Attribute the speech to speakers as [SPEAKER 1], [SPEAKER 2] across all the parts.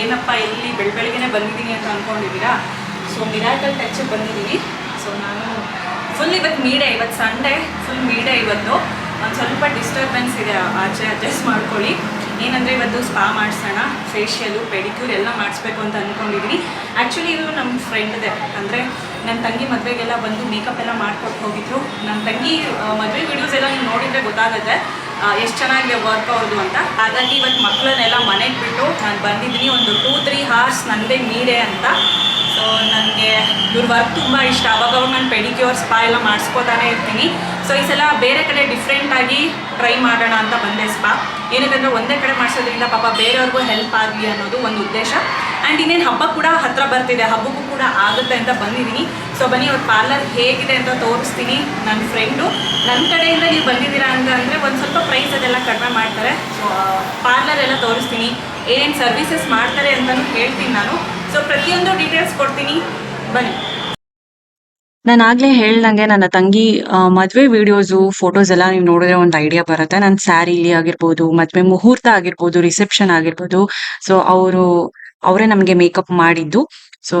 [SPEAKER 1] ಏನಪ್ಪ ಎಲ್ಲಿ ಬೆಳಬೆಳಗ್ಗೆನೆ ಬಂದಿದ್ದೀನಿ ಅಂತ ಅಂದ್ಕೊಂಡಿದ್ದೀರಾ ಸೊ ಮಿರಾಕಲ್ ಟಚ್ ಬಂದಿದ್ದೀನಿ. ಸೊ ನಾನು ಫುಲ್ ಇವತ್ತು ಮೀಡೆ ಇವತ್ತು ಸಂಡೇ ಫುಲ್ ಮೀಡೆ ಇವತ್ತು. ಒಂದು ಸ್ವಲ್ಪ ಡಿಸ್ಟರ್ಬೆನ್ಸ್ ಇದೆ, ಆಚೆ ಅಡ್ಜಸ್ಟ್ ಮಾಡ್ಕೊಳ್ಳಿ. ಏನಂದರೆ ಇವತ್ತು ಸ್ಪಾ ಮಾಡಿಸೋಣ ಫೇಶಿಯಲು ಪೆಡಿಕ್ಯೂರ್ ಎಲ್ಲ ಮಾಡಿಸ್ಬೇಕು ಅಂತ ಅಂದ್ಕೊಂಡಿದ್ದೀನಿ ಆ್ಯಕ್ಚುಲಿ ಇದು ನಮ್ಮ ಫ್ರೆಂಡ್ದೆ ಅಂದರೆ ನನ್ನ ತಂಗಿ ಮದುವೆಗೆಲ್ಲ ಬಂದು ಮೇಕಪ್ ಎಲ್ಲ ಮಾಡ್ಕೊಟ್ಟು ಹೋಗಿದ್ರು. ನನ್ನ ತಂಗಿ ಮದುವೆ ವಿಡಿಯೋಸ್ ಎಲ್ಲ ನೀವು ನೋಡಿದರೆ ಗೊತ್ತಾಗುತ್ತೆ. ಎಷ್ಟು ಚೆನ್ನಾಗಿದೆ ವರ್ಕ್ ಅವ್ರದ್ದು ಅಂತ. ಹಾಗಾಗಿ ಇವತ್ತು ಮಕ್ಕಳನ್ನೆಲ್ಲ ಮನೆಗೆ ಬಿಟ್ಟು ನಾನು ಬಂದಿದ್ದೀನಿ. ಒಂದು ಟೂ ತ್ರೀ ಹಾರ್ಸ್ ನನ್ನದೇ ನೀರೇ ಅಂತ. ಸೊ ನನಗೆ ಇವ್ರ ವರ್ಕ್ ತುಂಬ ಇಷ್ಟ. ಅವಾಗ ನಾನು ಪೆಡಿಕ್ಯೂರ್ ಸ್ಪಾ ಎಲ್ಲ ಮಾಡಿಸ್ಕೋತಾನೆ ಇರ್ತೀನಿ. ಸೊ ಈ ಸಲ ಬೇರೆ ಕಡೆ ಡಿಫ್ರೆಂಟಾಗಿ ಟ್ರೈ ಮಾಡೋಣ ಅಂತ ಬಂದೆ ಸ್ಪಾ ಏನಕ್ಕಂದರೆ ಒಂದೇ ಕಡೆ ಮಾಡಿಸೋದ್ರಿಂದ ಪಾಪ ಬೇರೆಯವ್ರಿಗೂ ಹೆಲ್ಪ್ ಆಗಲಿ ಅನ್ನೋದು ಒಂದು ಉದ್ದೇಶ. ಆ್ಯಂಡ್ ಇನ್ನೇನು ಹಬ್ಬ ಕೂಡ ಹತ್ರ ಬರ್ತಿದೆ. ಹಬ್ಬಕ್ಕೂ ಕೂಡ ಆಗುತ್ತೆ ಅಂತ ಬಂದಿದ್ದೀನಿ. ಸೊ ಬನ್ನಿ, ಅವ್ರ ಪಾರ್ಲರ್ ಹೇಗಿದೆ ಅಂತ ತೋರಿಸ್ತೀನಿ ನನ್ನ ಫ್ರೆಂಡು ನನ್ನ ಕಡೆಯಿಂದ ನೀವು ಬಂದಿದ್ದೀರಾ ಅಂತ ಅಂದರೆ ಒಂದು ಸ್ವಲ್ಪ ಪ್ರೈಸ್ ಅದೆಲ್ಲ ಕಡಿಮೆ ಮಾಡ್ತಾರೆ. ಸೊ ಪಾರ್ಲರ್ ಎಲ್ಲ ತೋರಿಸ್ತೀನಿ. ಏನೇನು ಸರ್ವಿಸಸ್ ಮಾಡ್ತಾರೆ ಅಂತಲೂ ಹೇಳ್ತೀನಿ ನಾನು. ಸೊ ಪ್ರತಿಯೊಂದು ಡೀಟೇಲ್ಸ್ ಕೊಡ್ತೀನಿ. ಬನ್ನಿ.
[SPEAKER 2] ನಾನು ಆಗ್ಲೇ ಹೇಳ್ದಂಗೆ ನನ್ನ ತಂಗಿ ಮದ್ವೆ ವಿಡಿಯೋಸು ಫೋಟೋಸ್ ಎಲ್ಲ ನೀವು ನೋಡಿದ್ರೆ ಒಂದು ಐಡಿಯಾ ಬರುತ್ತೆ. ನನ್ನ ಸ್ಯಾರಿಲಿ ಆಗಿರ್ಬೋದು, ಮದ್ವೆ ಮುಹೂರ್ತ ಆಗಿರ್ಬೋದು ರಿಸೆಪ್ಷನ್ ಆಗಿರ್ಬೋದು. ಸೊ ಅವರು ಅವರೇ ನಮಗೆ ಮೇಕಪ್ ಮಾಡಿದ್ದು. ಸೊ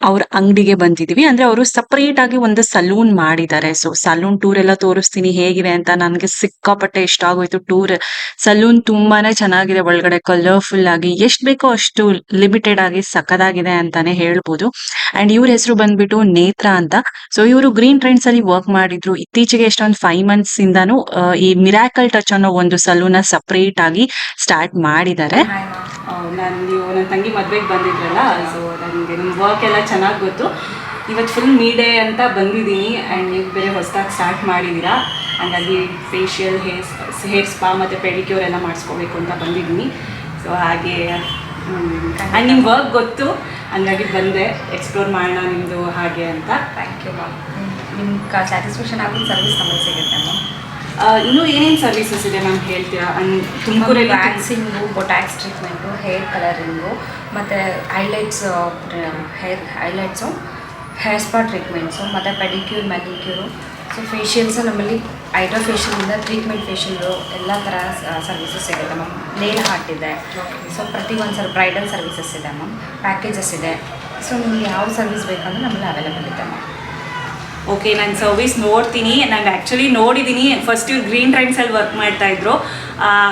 [SPEAKER 2] ಅವ್ರ ಅಂಗಡಿಗೆ ಬಂದಿದೀವಿ. ಅಂದ್ರೆ ಅವರು ಸಪರೇಟ್ ಆಗಿ ಒಂದು ಸಲೂನ್ ಮಾಡಿದ್ದಾರೆ. ಸೊ ಸಲೂನ್ ಟೂರ್ ಎಲ್ಲ ತೋರಿಸ್ತೀನಿ ಹೇಗಿದೆ ಅಂತ ನನಗೆ ಸಿಕ್ಕಾಪಟ್ಟೆ ಇಷ್ಟ ಆಗೋಯ್ತು ಟೂರ್ ಸಲೂನ್ ತುಂಬಾನೇ ಚೆನ್ನಾಗಿದೆ. ಒಳಗಡೆ ಕಲರ್ಫುಲ್ ಆಗಿ ಎಷ್ಟು ಬೇಕೋ ಅಷ್ಟು ಲಿಮಿಟೆಡ್ ಆಗಿ ಸಕ್ಕದಾಗಿದೆ ಅಂತಾನೆ ಹೇಳ್ಬೋದು. ಅಂಡ್ ಇವ್ರ ಹೆಸರು ಬಂದ್ಬಿಟ್ಟು ನೇತ್ರ ಅಂತ. ಸೊ ಇವರು ಗ್ರೀನ್ ಟ್ರೆಂಡ್ಸ್ ಅಲ್ಲಿ ವರ್ಕ್ ಮಾಡಿದ್ರು. ಇತ್ತೀಚೆಗೆ ಎಷ್ಟೊಂದು ಫೈವ್ ಮಂತ್ಸ್ ಇಂದಾನು ಈ ಮಿರಾಕಲ್ ಟಚ್ ಅನ್ನೋ ಒಂದು ಸಲೂನ್ ಸಪರೇಟ್ ಆಗಿ ಸ್ಟಾರ್ಟ್ ಮಾಡಿದ್ದಾರೆ.
[SPEAKER 1] ನಾನು ನೀವು ನನ್ನ ತಂಗಿ ಮದುವೆಗೆ ಬಂದಿದ್ರಲ್ಲ ಸೊ ನನಗೆ ನಿಮ್ಮ ವರ್ಕ್ ಎಲ್ಲ ಚೆನ್ನಾಗಿ ಗೊತ್ತು. ಇವತ್ತು ಫುಲ್ ಮೀಡೆ ಅಂತ ಬಂದಿದ್ದೀನಿ ಆ್ಯಂಡ್ ನೀವು ಬೇರೆ ಹೊಸದಾಗಿ ಸ್ಟಾರ್ಟ್ ಮಾಡಿದ್ದೀರಾ ಹಾಗಾಗಿ ಫೇಶಿಯಲ್ ಹೇರ್ಸ್ ಹೇರ್ ಸ್ಪಾ ಮತ್ತು ಪೆಡಿಕ್ಯೂರ್ ಎಲ್ಲ ಮಾಡಿಸ್ಕೋಬೇಕು ಅಂತ ಬಂದಿದ್ದೀನಿ ಸೊ ಹಾಗೆ ಆ್ಯಂಡ್ ನಿಮ್ಮ ವರ್ಕ್ ಗೊತ್ತು. ಹಂಗಾಗಿ ಬಂದೆ ಎಕ್ಸ್ಪ್ಲೋರ್ ಮಾಡೋಣ ನಿಮ್ಮದು ಹಾಗೆ ಅಂತ.
[SPEAKER 3] ಥ್ಯಾಂಕ್ ಯು ಮ್ಯಾಮ್ ನಿಮ್ಗೆ ಸ್ಯಾಟಿಸ್ಫ್ಯಾಕ್ಷನ್ ಆಗೋದು ಸರ್ವಿಸ್ ನಮಗೆ ಸಿಗುತ್ತೆ ಮ್ಯಾಮ್
[SPEAKER 1] ಇನ್ನೂ ಏನೇನು ಸರ್ವಿಸಸ್ ಇದೆ ಮ್ಯಾಮ್ ಹೇಳ್ತೀರಾ? ಅಂಡ್ ತುಮಕೂರಲ್ಲಿ
[SPEAKER 3] waxing botox treatment hair colouring ಮತ್ತು highlights hair highlights hair spa treatments ಮತ್ತು ಪೆಡಿಕ್ಯೂರ್ ಮೆಡಿಕ್ಯೂರು ಸೊ ಫೇಶಿಯಲ್ಸು ನಮ್ಮಲ್ಲಿ ಐಡ್ರೋ ಫೇಶಿಯಲಿಂದ ಟ್ರೀಟ್ಮೆಂಟ್ ಫೇಶಿಯಲ್ಲು ಎಲ್ಲ ಥರ ಸರ್ವಿಸಸ್ ಸಿಗುತ್ತೆ ಮ್ಯಾಮ್ ನೇಲ್ ಹಾರ್ಟ್ ಇದೆ. ಸೊ ಪ್ರತಿ ಒಂದು ಸರ್ ಬ್ರೈಡಲ್ ಸರ್ವಿಸಸ್ ಇದೆ ಮ್ಯಾಮ್ ಪ್ಯಾಕೇಜಸ್ ಇದೆ. ಸೊ ನಿಮ್ಗೆ ಯಾವ ಸರ್ವಿಸ್ ಬೇಕಂದ್ರೆ ನಮ್ಮಲ್ಲಿ ಅವೈಲೇಬಲ್ ಇದೆ ಮ್ಯಾಮ್
[SPEAKER 1] ಓಕೆ ನಾನು ಸರ್ವಿಸ್ ನೋಡ್ತೀನಿ. ನಾನು ಆ್ಯಕ್ಚುಲಿ ನೋಡಿದ್ದೀನಿ ಫಸ್ಟ್ ಇವ್ರು ಗ್ರೀನ್ ಟ್ರೆಂಡ್ಸಲ್ಲಿ ವರ್ಕ್ ಮಾಡ್ತಾ ಇದ್ರು.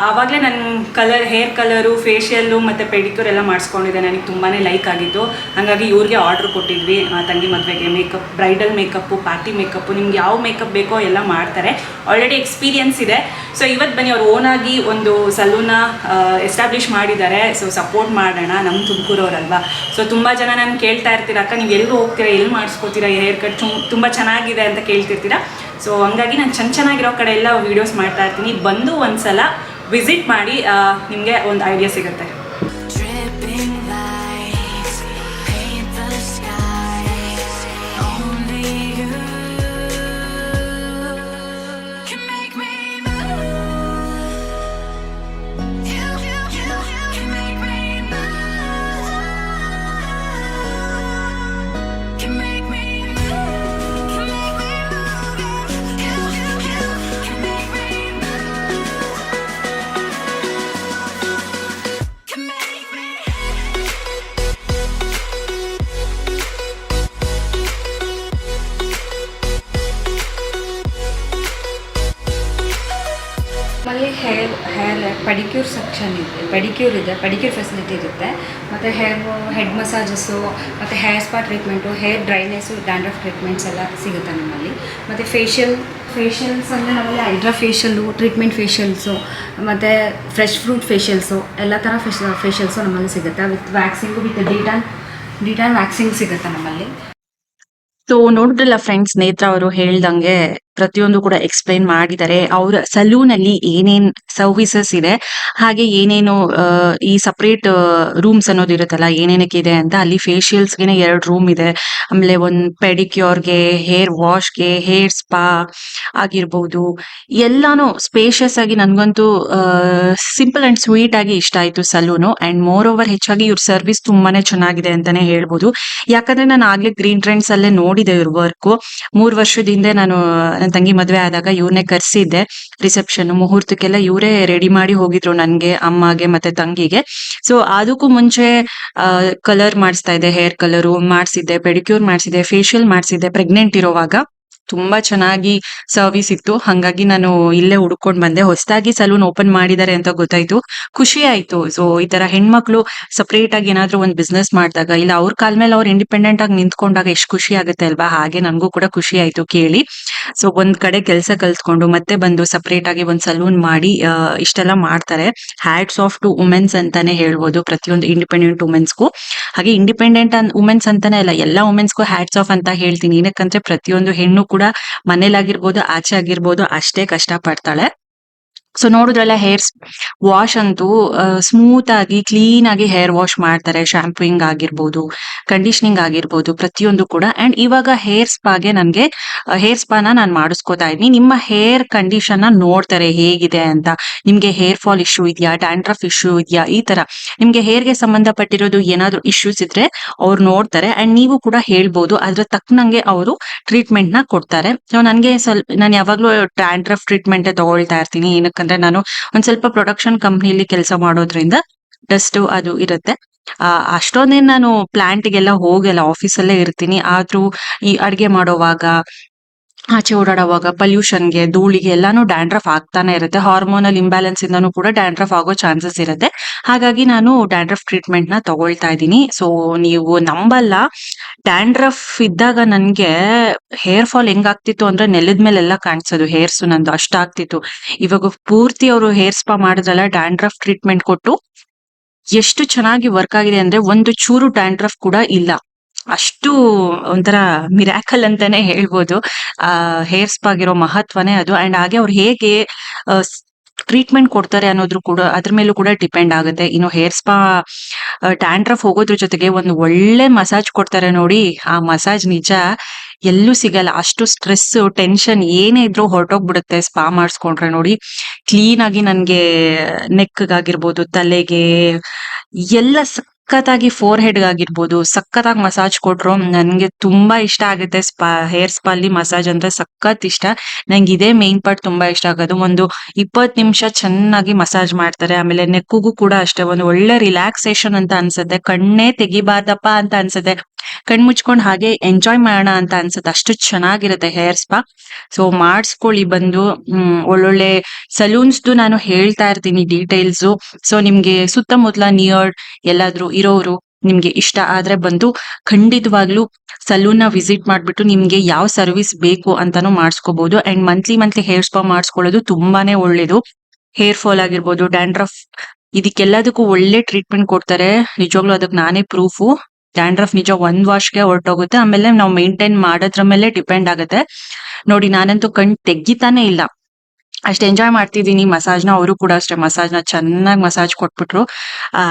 [SPEAKER 1] ಆವಾಗಲೇ ನನ್ನ ಕಲರ್ ಹೇರ್ ಕಲರು ಫೇಶಿಯಲ್ಲು ಮತ್ತು ಪೆಡಿಕ್ಯೂರ್ ಎಲ್ಲ ಮಾಡಿಸ್ಕೊಂಡಿದ್ದೆ. ನನಗೆ ತುಂಬಾ ಲೈಕ್ ಆಗಿತ್ತು. ಹಾಗಾಗಿ ಇವ್ರಿಗೆ ಆರ್ಡ್ರ್ ಕೊಟ್ಟಿದ್ವಿ. ತಂಗಿ ಮದುವೆಗೆ makeup bridal makeup party makeup ನಿಮ್ಗೆ ಯಾವ ಮೇಕಪ್ ಬೇಕೋ ಎಲ್ಲ ಮಾಡ್ತಾರೆ. ಆಲ್ರೆಡಿ ಎಕ್ಸ್ಪೀರಿಯನ್ಸ್ ಇದೆ. ಸೊ ಇವತ್ತು ಬನ್ನಿ, ಅವ್ರು ಓನಾಗಿ ಒಂದು ಸಲೂನ ಎಸ್ಟಾಬ್ಲಿಷ್ ಮಾಡಿದ್ದಾರೆ. ಸೊ ಸಪೋರ್ಟ್ ಮಾಡೋಣ. ನಮ್ಮ ತುಮಕೂರವ್ರಲ್ವಾ. ಸೊ ತುಂಬ ಜನ ನಾನು ಕೇಳ್ತಾ ಇರ್ತೀರ, ಅಕ್ಕ, ನೀವು ಎಲ್ಲಿ ಹೋಗ್ತೀರಾ? ಎಲ್ಲಿ ಮಾಡಿಸ್ಕೋತೀರಾ? ಹೇರ್ ಕಟ್ ತುಂಬ ಚೆನ್ನಾಗಿದೆ ಅಂತ ಕೇಳ್ತಿರ್ತೀರಾ. ಸೊ ಹಂಗಾಗಿ ನಾನು ಚೆನ್ನ ಚೆನ್ನಾಗಿರೋ ಕಡೆ ಎಲ್ಲ ವೀಡಿಯೋಸ್ ಮಾಡ್ತಾ ಇರ್ತೀನಿ. ಬಂದು ಒಂದ್ಸಲ ವಿಸಿಟ್ ಮಾಡಿ ನಿಮಗೆ ಒಂದು ಐಡಿಯಾ ಸಿಗುತ್ತೆ.
[SPEAKER 3] ಪಡಿಕ್ಯೂರ್ ಸೆಕ್ಷನ್ ಇದೆ, ಪಡಿಕ್ಯೂರ್ ಇದೆ, ಪಡಿಕ್ಯೂರ್ ಫೆಸಿಲಿಟಿ ಇರುತ್ತೆ. ಮತ್ತು ಹೇರ್ ಹೆಡ್ ಮಸಾಜಸ್ಸು ಮತ್ತು hair spa treatment hair dryness dandruff treatments ಎಲ್ಲ ಸಿಗುತ್ತೆ ನಮ್ಮಲ್ಲಿ. ಮತ್ತು ಫೇಶಿಯಲ್ ಫೇಶಿಯಲ್ಸ್ ಅಂದರೆ ನಮ್ಮಲ್ಲಿ ಹೈಡ್ರಾ ಫೇಶಿಯಲ್ಲು ಟ್ರೀಟ್ಮೆಂಟ್ ಫೇಶಿಯಲ್ಸು ಮತ್ತು ಫ್ರೆಶ್ ಫ್ರೂಟ್ ಫೇಶಿಯಲ್ಸು ಎಲ್ಲ ಥರ ಫೇಶ್ ಫೇಶಿಯಲ್ಸು ನಮ್ಮಲ್ಲಿ ಸಿಗುತ್ತೆ. With waxing with detan detan waxing ಸಿಗುತ್ತೆ ನಮ್ಮಲ್ಲಿ.
[SPEAKER 2] ಸೊ ನೋಡಿದ್ರಲ್ಲ ಫ್ರೆಂಡ್ಸ್ ನೇತ್ರ ಅವರು ಹೇಳ್ದಂಗೆ ಪ್ರತಿಯೊಂದು ಕೂಡ ಎಕ್ಸ್ಪ್ಲೈನ್ ಮಾಡಿದ್ದಾರೆ ಅವ್ರ ಸಲೂನ್ ಅಲ್ಲಿ ಏನೇನ್ ಸರ್ವಿಸಸ್ ಇದೆ, ಹಾಗೆ ಏನೇನು ಈ ಸಪರೇಟ್ ರೂಮ್ಸ್ ಅನ್ನೋದು ಇರುತ್ತಲ್ಲ, ಏನೇನಕ್ಕೆ ಇದೆ ಅಂತ ಅಲ್ಲಿ ಫೇಶಿಯಲ್ಸ್ಗೆನೆ ಎರಡು ರೂಮ್ ಇದೆ. ಆಮೇಲೆ ಒಂದ್ ಪೆಡಿಕ್ಯೂರ್ಗೆ ಹೇರ್ ವಾಶ್ಗೆ ಹೇರ್ ಸ್ಪಾ ಆಗಿರ್ಬಹುದು ಎಲ್ಲಾನು ಸ್ಪೇಷಿಯಸ್ ಆಗಿ ನನ್ಗಂತೂ ಸಿಂಪಲ್ ಅಂಡ್ ಸ್ವೀಟ್ ಆಗಿ ಇಷ್ಟ ಆಯ್ತು ಸಲೂನು ಅಂಡ್ ಮೋರ್ ಓವರ್ ಹೆಚ್ಚಾಗಿ ಇವ್ರ ಸರ್ವಿಸ್ ತುಂಬಾನೇ ಚೆನ್ನಾಗಿದೆ ಅಂತಾನೆ ಹೇಳ್ಬೋದು. ಯಾಕಂದ್ರೆ ನಾನು ಆಗ್ಲೇ ಗ್ರೀನ್ ಟ್ರೆಂಡ್ಸ್ ಅಲ್ಲೇ ನೋಡಿದೆ ಇವ್ರ ವರ್ಕ್ ಮೂರ್ ವರ್ಷದ ಹಿಂದೆ ನಾನು ತಂಗಿ ಮದ್ವೆ ಆದಾಗ ಇವ್ರನ್ನೇ ಕರ್ಸಿದ್ದೆ. ರಿಸೆಪ್ಷನ್ ಮುಹೂರ್ತಕ್ಕೆಲ್ಲ ಇವರೇ ರೆಡಿ ಮಾಡಿ ಹೋಗಿದ್ರು ನನ್ಗೆ, ಅಮ್ಮಗೆ ಮತ್ತೆ ತಂಗಿಗೆ. ಸೊ ಅದಕ್ಕೂ ಮುಂಚೆ ಕಲರ್ ಮಾಡಿಸ್ತಾ ಇದ್ದೆ ಹೇರ್ ಕಲರು ಮಾಡಿಸಿದ್ದೆ ಪೆಡಿಕ್ಯೂರ್ ಮಾಡಿಸಿದ್ದೆ ಫೇಶಿಯಲ್ ಮಾಡಿಸಿದ್ದೆ ಪ್ರೆಗ್ನೆಂಟ್ ಇರೋವಾಗ. ತುಂಬಾ ಚೆನ್ನಾಗಿ ಸರ್ವಿಸ್ ಇತ್ತು. ಹಂಗಾಗಿ ನಾನು ಇಲ್ಲೇ ಹುಡ್ಕೊಂಡ್ ಬಂದೆ. ಹೊಸದಾಗಿ ಸಲೂನ್ ಓಪನ್ ಮಾಡಿದ್ದಾರೆ ಅಂತ ಗೊತ್ತಾಯ್ತು. ಖುಷಿ ಆಯ್ತು. ಸೊ ಈ ತರ ಹೆಣ್ಮಕ್ಳು ಸಪರೇಟ್ ಆಗಿ ಏನಾದ್ರು ಒಂದ್ ಬಿಸ್ನೆಸ್ ಮಾಡಿದಾಗ, ಇಲ್ಲ ಅವ್ರ ಕಾಲ್ ಮೇಲೆ ಅವ್ರು ಇಂಡಿಪೆಂಡೆಂಟ್ ಆಗಿ ನಿಂತ್ಕೊಂಡಾಗ ಎಷ್ಟು ಖುಷಿ ಆಗುತ್ತೆ ಅಲ್ವಾ? ಹಾಗೆ ನನ್ಗೂ ಕೂಡ ಖುಷಿ ಆಯ್ತು ಕೇಳಿ. ಸೊ ಒಂದ್ ಕಡೆ ಕೆಲಸ ಕಲ್ತ್ಕೊಂಡು ಮತ್ತೆ ಬಂದು ಸಪರೇಟ್ ಆಗಿ ಒಂದ್ ಸಲೂನ್ ಮಾಡಿ ಇಷ್ಟೆಲ್ಲ ಮಾಡ್ತಾರೆ. ಹ್ಯಾಟ್ಸ್ ಆಫ್ ಟು ವುಮೆನ್ಸ್ ಅಂತಾನೆ ಹೇಳ್ಬೋದು ಪ್ರತಿಯೊಂದು ಇಂಡಿಪೆಂಡೆಂಟ್ ವುಮೆನ್ಸ್ಗೂ ಹಾಗೆ ಇಂಡಿಪೆಂಡೆಂಟ್ ವುಮೆನ್ಸ್ ಅಂತಾನೆ ಅಲ್ಲ, ಎಲ್ಲಾ ವುಮೆನ್ಸ್ಗೂ ಹ್ಯಾಟ್ಸ್ ಆಫ್ ಅಂತ ಹೇಳ್ತೀನಿ. ಏನಕ್ಕಂದ್ರೆ ಪ್ರತಿಯೊಂದು ಹೆಣ್ಣು ಕೂಡ ಮನೇಲಾಗಿರ್ಬೋದು ಆಚೆ ಆಗಿರ್ಬೋದು ಅಷ್ಟೇ ಕಷ್ಟ ಪಡ್ತಾಳೆ ಸೊ ನೋಡಿದ್ರಲ್ಲ ಹೇರ್ ವಾಶ್ ಅಂತೂ ಸ್ಮೂತ್ ಆಗಿ ಕ್ಲೀನ್ ಆಗಿ ಹೇರ್ ವಾಶ್ ಮಾಡ್ತಾರೆ. ಶಾಂಪೂಯಿಂಗ್ ಆಗಿರ್ಬೋದು ಕಂಡೀಷನಿಂಗ್ ಆಗಿರ್ಬೋದು ಪ್ರತಿಯೊಂದು ಕೂಡ. ಅಂಡ್ ಇವಾಗ ಹೇರ್ ಸ್ಪಾಗೆ ನನಗೆ ಹೇರ್ ಸ್ಪಾನ ನಾನು ಮಾಡಿಸ್ಕೋತಾ ಇದ್ದೀನಿ ನಿಮ್ಮ ಹೇರ್ ಕಂಡೀಷನ್ ನೋಡ್ತಾರೆ ಹೇಗಿದೆ ಅಂತ. ನಿಮ್ಗೆ ಹೇರ್ ಫಾಲ್ ಇಶ್ಯೂ ಇದೆಯಾ? ಡ್ಯಾಂಡ್ರಫ್ ಇಶ್ಯೂ ಇದೆಯಾ? ಈ ತರ. ನಿಮ್ಗೆ ಹೇರ್ಗೆ ಸಂಬಂಧಪಟ್ಟಿರೋದು ಏನಾದ್ರು ಇಶ್ಯೂಸ್ ಇದ್ರೆ ಅವ್ರು ನೋಡ್ತಾರೆ. ಅಂಡ್ ನೀವು ಕೂಡ ಹೇಳ್ಬೋದು. ಅದ್ರ ತಕ್ಕನಂಗೆ ಅವರು ಟ್ರೀಟ್ಮೆಂಟ್ನ ಕೊಡ್ತಾರೆ. ಸೊ ನನಗೆ ಸ್ವಲ್ಪ, ನಾನು ಯಾವಾಗ್ಲೂ ಡ್ಯಾಂಡ್ರಫ್ ಟ್ರೀಟ್ಮೆಂಟ್ ತಗೊಳ್ತಾ ಇರ್ತೀನಿ. ಏನಕ್ಕಂದ್ರೆ ನಾನು ಒಂದ್ ಸ್ವಲ್ಪ ಪ್ರೊಡಕ್ಷನ್ ಕಂಪ್ನಿಲಿ ಕೆಲಸ ಮಾಡೋದ್ರಿಂದ ಡಸ್ಟ್ ಅದು ಇರುತ್ತೆ. ಆ, ಅಷ್ಟೊಂದೇನ್ ನಾನು ಪ್ಲಾಂಟ್ಗೆಲ್ಲ ಹೋಗಲ್ಲ ಆಫೀಸಲ್ಲೇ ಇರ್ತೀನಿ. ಆದ್ರೂ ಈ ಅಡ್ಗೆ ಮಾಡೋವಾಗ ಆಚೆ ಓಡಾಡುವಾಗ ಪಲ್ಯೂಷನ್ಗೆ ಧೂಳಿಗೆ ಎಲ್ಲಾನು ಡ್ಯಾಂಡ್ರಫ್ ಆಗ್ತಾನೆ ಇರುತ್ತೆ. ಹಾರ್ಮೋನಲ್ ಇಂಬ್ಯಾಲೆನ್ಸ್ ಇಂದಾನು ಕೂಡ ಡ್ಯಾಂಡ್ರಫ್ ಆಗೋ ಚಾನ್ಸಸ್ ಇರುತ್ತೆ. ಹಾಗಾಗಿ ನಾನು ಡ್ಯಾಂಡ್ರಫ್ ಟ್ರೀಟ್ಮೆಂಟ್ನ ತಗೊಳ್ತಾ ಇದ್ದೀನಿ. ಸೊ ನೀವು ನಂಬಲ್ಲ. ಡ್ಯಾಂಡ್ರಫ್ ಇದ್ದಾಗ ನನ್ಗೆ ಹೇರ್ ಫಾಲ್ ಹೆಂಗಾಗ್ತಿತ್ತು ಅಂದ್ರೆ ನೆಲದ ಮೇಲೆಲ್ಲ ಕಾಣಿಸೋದು. ಹೇರ್ಸ್ ನಂದು ಅಷ್ಟಾಗ್ತಿತ್ತು ಇವಾಗ ಪೂರ್ತಿ ಅವರು ಹೇರ್ ಸ್ಪಾ ಮಾಡಿದ್ರಲ್ಲ ಡ್ಯಾಂಡ್ರಫ್ ಟ್ರೀಟ್ಮೆಂಟ್ ಕೊಟ್ಟು ಎಷ್ಟು ಚೆನ್ನಾಗಿ ವರ್ಕ್ ಆಗಿದೆ ಅಂದ್ರೆ ಒಂದು ಚೂರು ಡ್ಯಾಂಡ್ರಫ್ ಕೂಡ ಇಲ್ಲ. ಅಷ್ಟು ಒಂಥರ ಮಿರಾಕಲ್ ಅಂತಾನೆ ಹೇಳ್ಬೋದು. ಆ ಹೇರ್ ಸ್ಪಾಗಿರೋ ಮಹತ್ವನೇ ಅದು. ಅಂಡ್ ಹಾಗೆ ಅವ್ರು ಹೇಗೆ ಟ್ರೀಟ್ಮೆಂಟ್ ಕೊಡ್ತಾರೆ ಅನ್ನೋದ್ರು ಕೂಡ ಅದ್ರ ಮೇಲೂ ಕೂಡ ಡಿಪೆಂಡ್ ಆಗುತ್ತೆ. ಇನ್ನು ಹೇರ್ ಸ್ಪಾ ಟ್ಯಾಂಡ್ರಫ್ ಹೋಗೋದ್ರ ಜೊತೆಗೆ ಒಂದು ಒಳ್ಳೆ ಮಸಾಜ್ ಕೊಡ್ತಾರೆ ನೋಡಿ. ಆ ಮಸಾಜ್ ನಿಜ ಎಲ್ಲೂ ಸಿಗಲ್ಲ. ಅಷ್ಟು ಸ್ಟ್ರೆಸ್ ಟೆನ್ಷನ್ ಏನೇ ಇದ್ರೂ ಹೊರಟೋಗ್ಬಿಡುತ್ತೆ ಸ್ಪಾ ಮಾಡಿಸ್ಕೊಂಡ್ರೆ ನೋಡಿ. ಕ್ಲೀನ್ ಆಗಿ ನನ್ಗೆ ನೆಕ್ ಆಗಿರ್ಬೋದು ತಲೆಗೆ, ಎಲ್ಲ ಸಖತ್ತಾಗಿ ಫೋರ್ ಹೆಡ್ ಆಗಿರ್ಬೋದು, ಸಖತ್ತಾಗಿ ಮಸಾಜ್ ಕೊಟ್ರು ನನ್ಗೆ ತುಂಬಾ ಇಷ್ಟ ಆಗುತ್ತೆ ಸ್ಪಾ ಹೇರ್ ಸ್ಪಾ ಅಲ್ಲಿ ಮಸಾಜ್ ಅಂದ್ರೆ ಸಖತ್ ಇಷ್ಟ. ನಂಗೆ ಇದೇ ಮೇನ್ ಪಾರ್ಟ್ ತುಂಬಾ ಇಷ್ಟ ಆಗೋದು. ಒಂದು ಇಪ್ಪತ್ ನಿಮಿಷ ಚೆನ್ನಾಗಿ ಮಸಾಜ್ ಮಾಡ್ತಾರೆ, ಆಮೇಲೆ ನೆಕ್ಕುಗೂ ಕೂಡ ಅಷ್ಟೇ. ಒಂದು ಒಳ್ಳೆ ರಿಲ್ಯಾಕ್ಸೇಷನ್ ಅಂತ ಅನ್ಸುತ್ತೆ. ಕಣ್ಣೇ ತೆಗಿಬಾರ್ದಪ್ಪ ಅಂತ ಅನ್ಸುತ್ತೆ. ಕಣ್ ಮುಚ್ಕೊಂಡ್ ಹಾಗೆ ಎಂಜಾಯ್ ಮಾಡೋಣ ಅಂತ ಅನ್ಸುತ್ತೆ. ಅಷ್ಟು ಚೆನ್ನಾಗಿರುತ್ತೆ ಹೇರ್ ಸ್ಪಾ ಸೊ ಮಾಡಿಸ್ಕೊಳ್ಳಿ ಬಂದು ಒಳ್ಳೊಳ್ಳೆ ಸಲೂನ್ಸ್ದು ನಾನು ಹೇಳ್ತಾ ಇರ್ತೀನಿ ಡೀಟೇಲ್ಸ್ ಸೊ ನಿಮ್ಗೆ ಸುತ್ತಮುತ್ತಲ ನಿಯರ್ ಎಲ್ಲಾದ್ರೂ ಇರೋರು ನಿಮ್ಗೆ ಇಷ್ಟ ಆದ್ರೆ ಬಂದು ಖಂಡಿತವಾಗ್ಲೂ ಸಲೂನ್ನ ವಿಸಿಟ್ ಮಾಡ್ಬಿಟ್ಟು ನಿಮ್ಗೆ ಯಾವ ಸರ್ವಿಸ್ ಬೇಕು ಅಂತಾನು ಮಾಡಿಸ್ಕೋಬಹುದು and monthly monthly hair spa ಮಾಡಿಸ್ಕೊಳ್ಳೋದು ತುಂಬಾನೇ ಒಳ್ಳೇದು. ಹೇರ್ ಫಾಲ್ ಆಗಿರ್ಬೋದು ಡ್ಯಾಂಡ್ರಫ್ ಇದಕ್ಕೆಲ್ಲದಕ್ಕೂ ಒಳ್ಳೆ ಟ್ರೀಟ್ಮೆಂಟ್ ಕೊಡ್ತಾರೆ. ನಿಜವಾಗ್ಲೂ ಅದಕ್ಕೆ ನಾನೇ ಪ್ರೂಫು ಡ್ಯಾಂಡ್ರಫ್ ನಿಜ ಒಂದ್ ವಾಶ್ಗೆ ಹೊರಟೋಗುತ್ತೆ. ಆಮೇಲೆ ನಾವು ಮೇಂಟೈನ್ ಮಾಡೋದ್ರ ಮೇಲೆ ಡಿಪೆಂಡ್ ಆಗುತ್ತೆ. ನೋಡಿ, ನಾನಂತೂ ಕಣ್ ತೆಗಿತಾನೆ ಇಲ್ಲ. ಅಷ್ಟು ಎಂಜಾಯ್ ಮಾಡ್ತಿದ್ದೀನಿ ಮಸಾಜ್ನ ಅವರು ಕೂಡ ಅಷ್ಟೇ ಮಸಾಜ್ನ ಚೆನ್ನಾಗಿ ಮಸಾಜ್ ಕೊಟ್ಬಿಟ್ರು. ಆ,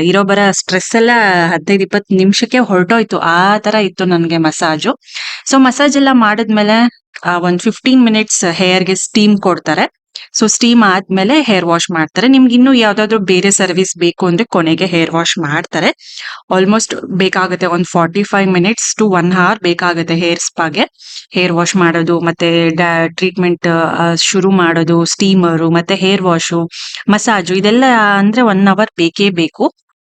[SPEAKER 2] ಇರೋ ಬರ ಸ್ಟ್ರೆಸ್ ಎಲ್ಲ ಹದಿನೈದು ಇಪ್ಪತ್ತು ನಿಮಿಷಕ್ಕೆ ಹೊರಟೋಯ್ತು. ಆ ತರ ಇತ್ತು ನನಗೆ ಮಸಾಜು ಸೊ ಮಸಾಜ್ ಎಲ್ಲ ಮಾಡಿದ್ಮೇಲೆ ಒಂದ್ ಫಿಫ್ಟೀನ್ ಮಿನಿಟ್ಸ್ ಹೇರ್ಗೆ ಸ್ಟೀಮ್ ಕೊಡ್ತಾರೆ. ಸೊ ಸ್ಟೀಮ್ ಆದ್ಮೇಲೆ ಹೇರ್ ವಾಶ್ ಮಾಡ್ತಾರೆ. ನಿಮ್ಗೆ ಇನ್ನು ಯಾವ್ದಾದ್ರು ಬೇರೆ ಸರ್ವಿಸ್ ಬೇಕು ಅಂದ್ರೆ ಕೊನೆಗೆ ಹೇರ್ ವಾಶ್ ಮಾಡ್ತಾರೆ. ಆಲ್ಮೋಸ್ಟ್ ಬೇಕಾಗುತ್ತೆ ಒಂದ್ forty five minutes to one hour ಬೇಕಾಗುತ್ತೆ ಹೇರ್ ಸ್ಪಾಗೆ ಹೇರ್ ವಾಶ್ ಮಾಡೋದು, ಮತ್ತೆ ಟ್ರೀಟ್ಮೆಂಟ್ ಶುರು ಮಾಡೋದು ಸ್ಟೀಮರು ಮತ್ತೆ ಹೇರ್ ವಾಶು ಮಸಾಜು ಇದೆಲ್ಲ ಅಂದ್ರೆ ಒನ್ ಅವರ್ ಬೇಕೇ ಬೇಕು.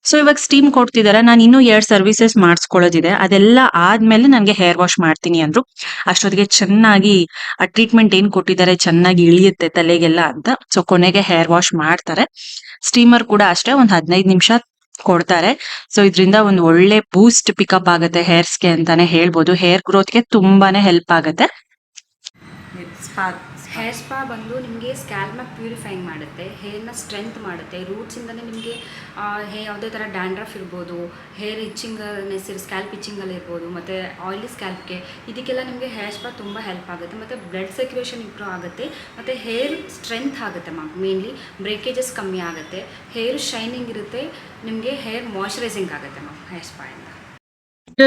[SPEAKER 2] ಸೊ ಇವಾಗ ಸ್ಟೀಮ್ ಕೊಡ್ತಿದಾರೆ. ನಾನು ಇನ್ನೂ ಎರಡು ಸರ್ವಿಸಸ್ ಮಾಡಿಸ್ಕೊಳ್ಳೋದಿದೆ. ಅದೆಲ್ಲ ಆದ್ಮೇಲೆ ನನಗೆ ಹೇರ್ ವಾಶ್ ಮಾಡ್ತೀನಿ ಅಂದ್ರು. ಅಷ್ಟೊತ್ತಿಗೆ ಚೆನ್ನಾಗಿ, ಆ ಟ್ರೀಟ್ಮೆಂಟ್ ಏನ್ ಕೊಟ್ಟಿದ್ದಾರೆ ಚೆನ್ನಾಗಿ ಇಳಿಯುತ್ತೆ ತಲೆಗೆಲ್ಲ ಅಂತ. ಸೊ ಕೊನೆಗೆ ಹೇರ್ ವಾಶ್ ಮಾಡ್ತಾರೆ. ಸ್ಟೀಮರ್ ಕೂಡ ಅಷ್ಟೇ ಒಂದ್ ಹದಿನೈದು ನಿಮಿಷ ಕೊಡ್ತಾರೆ. ಸೊ ಇದರಿಂದ ಒಂದು ಒಳ್ಳೆ ಬೂಸ್ಟ್ ಪಿಕಪ್ ಆಗುತ್ತೆ. ಹೇರ್ಸ್ಗೆ ಅಂತಾನೆ ಹೇಳ್ಬೋದು. ಹೇರ್ ಗ್ರೋತ್ಗೆ ತುಂಬಾನೇ ಹೆಲ್ಪ್ ಆಗುತ್ತೆ.
[SPEAKER 1] ಸ್ಪಾ
[SPEAKER 3] ಹೇರ್ ಸ್ಪಾ ಬಂದು ನಿಮಗೆ ಸ್ಕ್ಯಾಲ್ನ ಪ್ಯೂರಿಫೈಂಗ್ ಮಾಡುತ್ತೆ ಹೇರ್ನ ಸ್ಟ್ರೆಂತ್ ಮಾಡುತ್ತೆ ರೂಟ್ಸಿಂದನೇ ನಿಮಗೆ ಹೇ ಯಾವುದೇ ಥರ ಡ್ಯಾಂಡ್ರಫ್ ಇರ್ಬೋದು ಹೇರ್ ಇಚ್ಚಿಂಗ್ನೆಸ್ ಸ್ಕ್ಯಾಲ್ಪ್ ಇಚ್ಚಿಂಗಲ್ಲಿ ಇರ್ಬೋದು, ಮತ್ತು ಆಯಿಲಿ ಸ್ಕ್ಯಾಲ್ಪ್ಗೆ ಇದಕ್ಕೆಲ್ಲ ನಿಮಗೆ ಹೇರ್ ಸ್ಪಾ ತುಂಬ ಹೆಲ್ಪ್ ಆಗುತ್ತೆ, ಮತ್ತು ಬ್ಲಡ್ ಸರ್ಕ್ಯುಲೇಷನ್ ಇಂಪ್ರೂವ್ ಆಗುತ್ತೆ, ಮತ್ತು ಹೇರ್ ಸ್ಟ್ರೆಂತ್ ಆಗುತ್ತೆ ಮ್ಯಾಮ್ ಮೇನ್ಲಿ ಬ್ರೇಕೇಜಸ್ ಕಮ್ಮಿ ಆಗುತ್ತೆ ಹೇರ್ ಶೈನಿಂಗ್ ಇರುತ್ತೆ, ನಿಮಗೆ ಹೇರ್ ಮಾಯ್ಚರೈಸಿಂಗ್ ಆಗುತ್ತೆ ಮ್ಯಾಮ್ ಹೇರ್ ಸ್ಪಾಯಿಂದ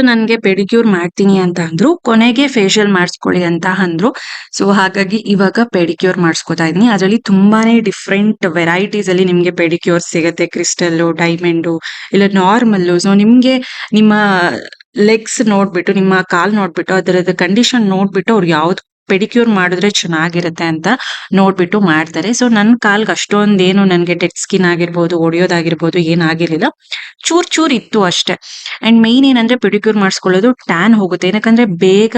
[SPEAKER 2] ನನ್ಗೆ ಪೆಡಿಕ್ಯೂರ್ ಮಾಡ್ತೀನಿ ಅಂತ ಅಂದ್ರು, ಕೊನೆಗೆ ಫೇಶಿಯಲ್ ಮಾಡಿಸ್ಕೊಳ್ಳಿ ಅಂತ ಅಂದ್ರು. ಸೊ ಹಾಗಾಗಿ ಇವಾಗ ಪೆಡಿಕ್ಯೂರ್ ಮಾಡಿಸ್ಕೊತಾ ಇದೀನಿ ಅದರಲ್ಲಿ ತುಂಬಾನೇ ಡಿಫ್ರೆಂಟ್ ವೆರೈಟೀಸ್ ಅಲ್ಲಿ ನಿಮ್ಗೆ ಪೆಡಿಕ್ಯೂರ್ ಸಿಗುತ್ತೆ. ಕ್ರಿಸ್ಟಲ್ ಡೈಮಂಡ್ ಇಲ್ಲ ನಾರ್ಮಲ್ ಸೊ ನಿಮ್ಗೆ ನಿಮ್ಮ ಲೆಗ್ಸ್ ನೋಡ್ಬಿಟ್ಟು, ನಿಮ್ಮ ಕಾಲ್ ನೋಡ್ಬಿಟ್ಟು ಅದರದ ಕಂಡೀಷನ್ ನೋಡ್ಬಿಟ್ಟು ಅವ್ರು ಯಾವ್ದು ಪೆಡಿಕ್ಯೂರ್ ಮಾಡಿದ್ರೆ ಚೆನ್ನಾಗಿರುತ್ತೆ ಅಂತ ನೋಡ್ಬಿಟ್ಟು ಮಾಡ್ತಾರೆ. ಸೊ ನನ್ ಕಾಲ್ಗೆ ಅಷ್ಟೊಂದೇನು ನನ್ಗೆ ಡೆಡ್ ಸ್ಕಿನ್ ಆಗಿರ್ಬೋದು, ಒಡೆಯೋದಾಗಿರ್ಬೋದು ಏನಾಗಿರ್ಲಿಲ್ಲ. ಚೂರ್ ಚೂರ್ ಇತ್ತು ಅಷ್ಟೇ. ಅಂಡ್ ಮೇನ್ ಏನಂದ್ರೆ ಪೆಡಿಕ್ಯೂರ್ ಮಾಡಿಸ್ಕೊಳ್ಳೋದು ಟ್ಯಾನ್ ಹೋಗುತ್ತೆ. ಏನಕ್ಕಂದ್ರೆ ಬೇಗ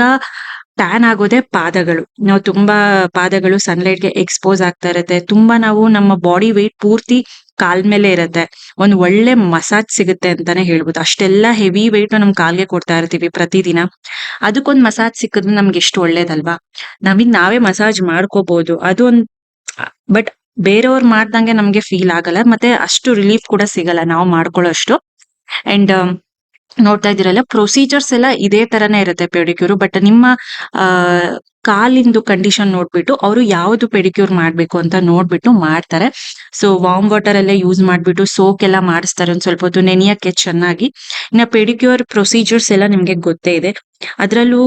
[SPEAKER 2] ಟ್ಯಾನ್ ಆಗೋದೇ ಪಾದಗಳು. ನಾವು ತುಂಬಾ ಪಾದಗಳು ಸನ್ಲೈಟ್ಗೆ ಎಕ್ಸ್ಪೋಸ್ ಆಗ್ತಾ ಇರುತ್ತೆ. ತುಂಬಾ ನಾವು ನಮ್ಮ ಬಾಡಿ ವೆಯ್ಟ್ ಪೂರ್ತಿ ಕಾಲ್ ಮೇಲೆ ಇರುತ್ತೆ. ಒಂದ್ ಒಳ್ಳೆ ಮಸಾಜ್ ಸಿಗುತ್ತೆ ಅಂತಾನೆ ಹೇಳ್ಬೋದು. ಅಷ್ಟೆಲ್ಲ ಹೆವಿ ವೆಯ್ಟ್ ನಮ್ ಕಾಲ್ಗೆ ಕೊಡ್ತಾ ಇರ್ತೀವಿ ಪ್ರತಿದಿನ. ಅದಕ್ಕೊಂದ್ ಮಸಾಜ್ ಸಿಕ್ಕಿದ್ರೆ ನಮ್ಗೆ ಎಷ್ಟು ಒಳ್ಳೇದಲ್ವಾ? ನಮಗ್ ನಾವೇ ಮಸಾಜ್ ಮಾಡ್ಕೋಬಹುದು ಅದು ಒಂದ್, ಬಟ್ ಬೇರೆಯವ್ರು ಮಾಡ್ದಂಗೆ ನಮ್ಗೆ ಫೀಲ್ ಆಗಲ್ಲ. ಮತ್ತೆ ಅಷ್ಟು ರಿಲೀಫ್ ಕೂಡ ಸಿಗಲ್ಲ. ನಾವು ಮಾಡ್ಕೊಳ್ಳೋ ಅಷ್ಟು ಅಂಡ್ ನೋಡ್ತಾ ಇದ್ದೀರಲ್ಲ ಪ್ರೊಸೀಜರ್ಸ್ ಎಲ್ಲ ಇದೇ ತರನೇ ಇರುತ್ತೆ ಪೆಡಿಕ್ಯೂರ್. ಬಟ್ ನಿಮ್ಮ, ಆ ಕಾಲಿಂದು ಕಂಡೀಷನ್ ನೋಡ್ಬಿಟ್ಟು ಅವರು ಯಾವ್ದು ಪೆಡಿಕ್ಯೂರ್ ಮಾಡ್ಬೇಕು ಅಂತ ನೋಡ್ಬಿಟ್ಟು ಮಾಡ್ತಾರೆ. ಸೊ ವಾರ್ಮ್ ವಾಟರ್ ಅಲ್ಲೇ ಯೂಸ್ ಮಾಡ್ಬಿಟ್ಟು ಸೋಕ್ ಎಲ್ಲ ಮಾಡಿಸ್ತಾರೆ ಒಂದ್ ಸ್ವಲ್ಪ ಹೊತ್ತು, ನೆನೆಯಕ್ಕೆ ಚೆನ್ನಾಗಿ. ಇನ್ನ ಪೆಡಿಕ್ಯೂರ್ ಪ್ರೊಸೀಜರ್ಸ್ ಎಲ್ಲ ನಿಮ್ಗೆ ಗೊತ್ತೇ ಇದೆ. ಅದರಲ್ಲೂ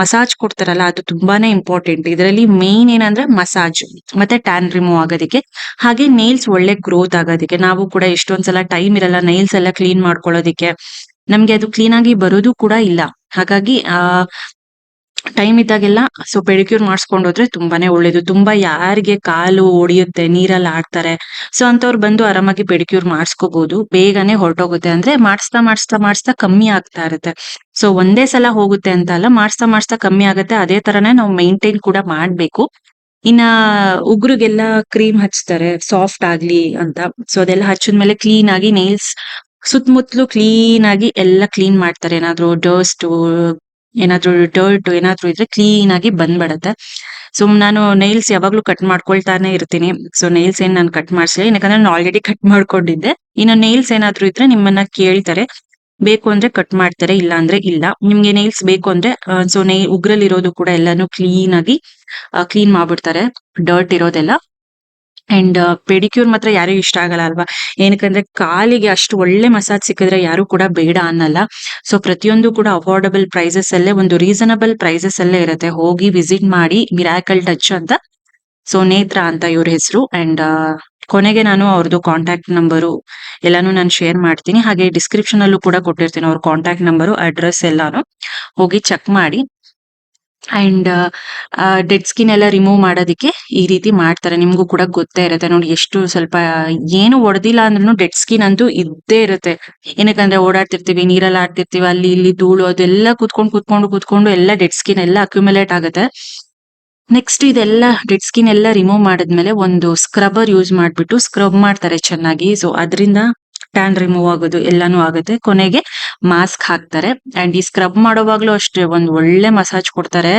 [SPEAKER 2] ಮಸಾಜ್ ಕೊಡ್ತಾರಲ್ಲ, ಅದು ತುಂಬಾನೇ ಇಂಪಾರ್ಟೆಂಟ್ ಇದರಲ್ಲಿ ಮೇನ್ ಏನಂದ್ರೆ ಮಸಾಜ್ ಮತ್ತೆ ಟ್ಯಾನ್ ರಿಮೂವ್ ಆಗೋದಕ್ಕೆ. ಹಾಗೆ ನೇಲ್ಸ್ ಒಳ್ಳೆ ಗ್ರೋತ್ ಆಗೋದಕ್ಕೆ. ನಾವು ಕೂಡ ಎಷ್ಟೊಂದ್ಸಲ ಟೈಮ್ ಇರಲ್ಲ ನೈಲ್ಸ್ ಎಲ್ಲ ಕ್ಲೀನ್ ಮಾಡ್ಕೊಳ್ಳೋದಿಕ್ಕೆ. ನಮ್ಗೆ ಅದು ಕ್ಲೀನ್ ಆಗಿ ಬರೋದು ಕೂಡ ಇಲ್ಲ. ಹಾಗಾಗಿ, ಆ ಟೈಮ್ ಇದ್ದಾಗೆಲ್ಲ ಸೊ ಪೆಡಿಕ್ಯೂರ್ ಮಾಡಿಸ್ಕೊಂಡು ಹೋದ್ರೆ ತುಂಬಾನೇ ಒಳ್ಳೇದು. ತುಂಬಾ ಯಾರಿಗೆ ಕಾಲು ಒಡೆಯುತ್ತೆ, ನೀರಲ್ಲಿ ಆಡ್ತಾರೆ ಸೊ ಅಂತವ್ರು ಬಂದು ಆರಾಮಾಗಿ ಪೆಡಿಕ್ಯೂರ್ ಮಾಡಿಸ್ಕೋಬಹುದು ಬೇಗನೆ ಹೊರಟೋಗುತ್ತೆ ಅಂದ್ರೆ ಮಾಡಿಸ್ತಾ ಮಾಡಿಸ್ತಾ ಮಾಡಿಸ್ತಾ ಕಮ್ಮಿ ಆಗ್ತಾ ಇರುತ್ತೆ. ಸೊ ಒಂದೇ ಸಲ ಹೋಗುತ್ತೆ ಅಂತ ಅಲ್ಲ, ಮಾಡಿಸ್ತಾ ಮಾಡಿಸ್ತಾ ಕಮ್ಮಿ ಆಗುತ್ತೆ. ಅದೇ ತರನೇ ನಾವು ಮೈಂಟೈನ್ ಕೂಡ ಮಾಡ್ಬೇಕು. ಇನ್ನ ಉಗುರಿಗೆಲ್ಲ ಕ್ರೀಮ್ ಹಚ್ತಾರೆ ಸಾಫ್ಟ್ ಆಗ್ಲಿ ಅಂತ. ಸೊ ಅದೆಲ್ಲ ಹಚ್ಚಿದ್ಮೇಲೆ ಕ್ಲೀನ್ ಆಗಿ ನೈಲ್ಸ್ ಸುತ್ತಮುತ್ತಲು ಕ್ಲೀನ್ ಆಗಿ ಎಲ್ಲ ಕ್ಲೀನ್ ಮಾಡ್ತಾರೆ. ಏನಾದ್ರು ಡಸ್ಟ್ ಏನಾದ್ರು ಡರ್ಟ್ ಏನಾದ್ರು ಇದ್ರೆ ಕ್ಲೀನ್ ಆಗಿ ಬಂದ್ಬಿಡತ್ತೆ. ಸೊ ನಾನು ನೈಲ್ಸ್ ಯಾವಾಗ್ಲೂ ಕಟ್ ಮಾಡ್ಕೊಳ್ತಾನೆ ಇರ್ತೀನಿ. ಸೊ ನೈಲ್ಸ್ ಏನ್ ನಾನು ಕಟ್ ಮಾಡ್ಸಿಲ್ಲ. ಯಾಕಂದ್ರೆ ನಾನು ಆಲ್ರೆಡಿ ಕಟ್ ಮಾಡ್ಕೊಂಡಿದ್ದೆ. ಇನ್ನು ನೈಲ್ಸ್ ಏನಾದ್ರು ಇದ್ರೆ ನಿಮ್ಮನ್ನ ಕೇಳ್ತಾರೆ. ಬೇಕು ಅಂದ್ರೆ ಕಟ್ ಮಾಡ್ತಾರೆ, ಇಲ್ಲ ಅಂದ್ರೆ ಇಲ್ಲ. ನಿಮ್ಗೆ ನೈಲ್ಸ್ ಬೇಕು ಅಂದ್ರೆ ಸೊ ನೈ, ಉಗ್ರಲ್ಲಿರೋದು ಕೂಡ ಎಲ್ಲಾನು ಕ್ಲೀನ್ ಆಗಿ ಕ್ಲೀನ್ ಮಾಡ್ಬಿಡ್ತಾರೆ. ಡರ್ಟ್ ಇರೋದೆಲ್ಲ. ಅಂಡ್ ಪೆಡಿಕ್ಯೂರ್ ಮಾತ್ರ ಯಾರಿಗೂ ಇಷ್ಟ ಆಗಲ್ಲ ಅಲ್ವಾ? ಏನಕ್ಕಂದ್ರೆ ಕಾಲಿಗೆ ಅಷ್ಟು ಒಳ್ಳೆ ಮಸಾಜ್ ಸಿಕ್ಕಿದ್ರೆ ಯಾರು ಕೂಡ ಬೇಡ ಅನ್ನಲ್ಲ. ಸೊ ಪ್ರತಿಯೊಂದು ಕೂಡ ಅಫೋರ್ಡಬಲ್ ಪ್ರೈಸಸ್ ಅಲ್ಲೇ, ಒಂದು ರೀಸನಬಲ್ ಪ್ರೈಸಸ್ ಅಲ್ಲೇ ಇರುತ್ತೆ. ಹೋಗಿ ವಿಸಿಟ್ ಮಾಡಿ ಮಿರಾಕಲ್ ಟಚ್ ಅಂತ ಸೊ ನೇತ್ರ ಅಂತ ಇವ್ರ ಹೆಸರು. ಅಂಡ್ ಕೊನೆಗೆ ನಾನು ಅವ್ರದ್ದು ಕಾಂಟ್ಯಾಕ್ಟ್ ನಂಬರು ಎಲ್ಲಾನು ನಾನು ಶೇರ್ ಮಾಡ್ತೀನಿ. ಹಾಗೆ ಡಿಸ್ಕ್ರಿಪ್ಷನ್ ಅಲ್ಲೂ ಕೂಡ ಕೊಟ್ಟಿರ್ತೀನಿ ಅವ್ರ ಕಾಂಟ್ಯಾಕ್ಟ್ ನಂಬರು ಅಡ್ರೆಸ್ ಎಲ್ಲಾನು. ಹೋಗಿ ಚೆಕ್ ಮಾಡಿ. ಅಂಡ್ ಡೆಡ್ ಸ್ಕಿನ್ ಎಲ್ಲ ರಿಮೂವ್ ಮಾಡೋದಕ್ಕೆ ಈ ರೀತಿ ಮಾಡ್ತಾರೆ. ನಿಮ್ಗೂ ಕೂಡ ಗೊತ್ತೇ ಇರುತ್ತೆ ನೋಡಿ ಎಷ್ಟು ಸ್ವಲ್ಪ, ಏನು ಒಡೆದಿಲ್ಲ ಅಂದ್ರೂ ಡೆಡ್ ಸ್ಕಿನ್ ಅಂತೂ ಇದ್ದೇ ಇರುತ್ತೆ. ಏನಕ್ಕಂದ್ರೆ ಓಡಾಡ್ತಿರ್ತೀವಿ, ನೀರಲ್ಲಿ ಆಡ್ತಿರ್ತೀವಿ, ಅಲ್ಲಿ ಇಲ್ಲಿ ಧೂಳು ಅದೆಲ್ಲ ಕುತ್ಕೊಂಡು ಕುತ್ಕೊಂಡು ಕುತ್ಕೊಂಡು ಎಲ್ಲ ಡೆಡ್ ಸ್ಕಿನ್ ಎಲ್ಲ ಅಕ್ಯುಮುಲೇಟ್ ಆಗುತ್ತೆ. ನೆಕ್ಸ್ಟ್ ಇದೆಲ್ಲ ಡೆಡ್ ಸ್ಕಿನ್ ಎಲ್ಲ ರಿಮೂವ್ ಮಾಡಿದ್ಮೇಲೆ ಒಂದು ಸ್ಕ್ರಬ್ಬರ್ ಯೂಸ್ ಮಾಡ್ಬಿಟ್ಟು ಸ್ಕ್ರಬ್ ಮಾಡ್ತಾರೆ ಚೆನ್ನಾಗಿ. ಸೊ ಅದರಿಂದ ಟ್ಯಾನ್ ರಿಮೂವ್ ಆಗೋದು ಎಲ್ಲಾನು ಆಗುತ್ತೆ. ಕೊನೆಗೆ ಮಾಸ್ಕ್ ಹಾಕ್ತಾರೆ. ಅಂಡ್ ಈ ಸ್ಕ್ರಬ್ ಮಾಡೋವಾಗ್ಲೂ ಅಷ್ಟೇ, ಒಂದ್ ಒಳ್ಳೆ ಮಸಾಜ್ ಕೊಡ್ತಾರೆ.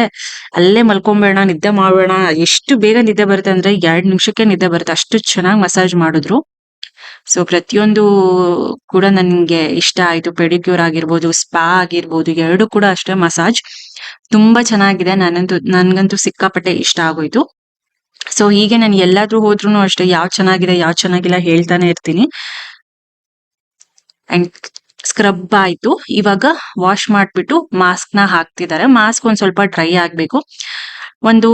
[SPEAKER 2] ಅಲ್ಲೇ ಮಲ್ಕೊಂಬೇಡ ನಿದ್ದೆ ಮಾಡೋಣ ಎಷ್ಟು ಬೇಗ ನಿದ್ದೆ ಬರುತ್ತೆ ಅಂದ್ರೆ ಎರಡ್ ನಿಮಿಷಕ್ಕೆ ನಿದ್ದೆ ಬರುತ್ತೆ. ಅಷ್ಟು ಚೆನ್ನಾಗಿ ಮಸಾಜ್ ಮಾಡಿದ್ರು. ಸೊ ಪ್ರತಿಯೊಂದು ಕೂಡ ನನ್ಗೆ ಇಷ್ಟ ಆಯ್ತು. ಪೆಡಿಕ್ಯೂರ್ ಆಗಿರ್ಬೋದು ಸ್ಪಾ ಆಗಿರ್ಬೋದು, ಎರಡು ಕೂಡ ಅಷ್ಟೇ ಮಸಾಜ್ ತುಂಬಾ ಚೆನ್ನಾಗಿದೆ. ನಾನಂತೂ, ನನ್ಗಂತೂ ಸಿಕ್ಕಾಪಟ್ಟೆ ಇಷ್ಟ ಆಗೋಯ್ತು. ಸೊ ಹೀಗೆ ನಾನು ಎಲ್ಲಾದ್ರೂ ಹೋದ್ರು ಅಷ್ಟೇ, ಯಾವ್ ಚೆನ್ನಾಗಿದೆ, ಯಾವ್ ಚೆನ್ನಾಗಿಲ್ಲ ಹೇಳ್ತಾನೆ ಇರ್ತೀನಿ. ಅಂಡ್ ಸ್ಕ್ರಬ್ ಆಯ್ತು. ಇವಾಗ ವಾಶ್ ಮಾಡ್ಬಿಟ್ಟು ಮಾಸ್ಕ್ನ ಹಾಕ್ತಿದ್ದಾರೆ. ಮಾಸ್ಕ್ ಒಂದ್ ಸ್ವಲ್ಪ ಡ್ರೈ ಆಗ್ಬೇಕು. ಒಂದು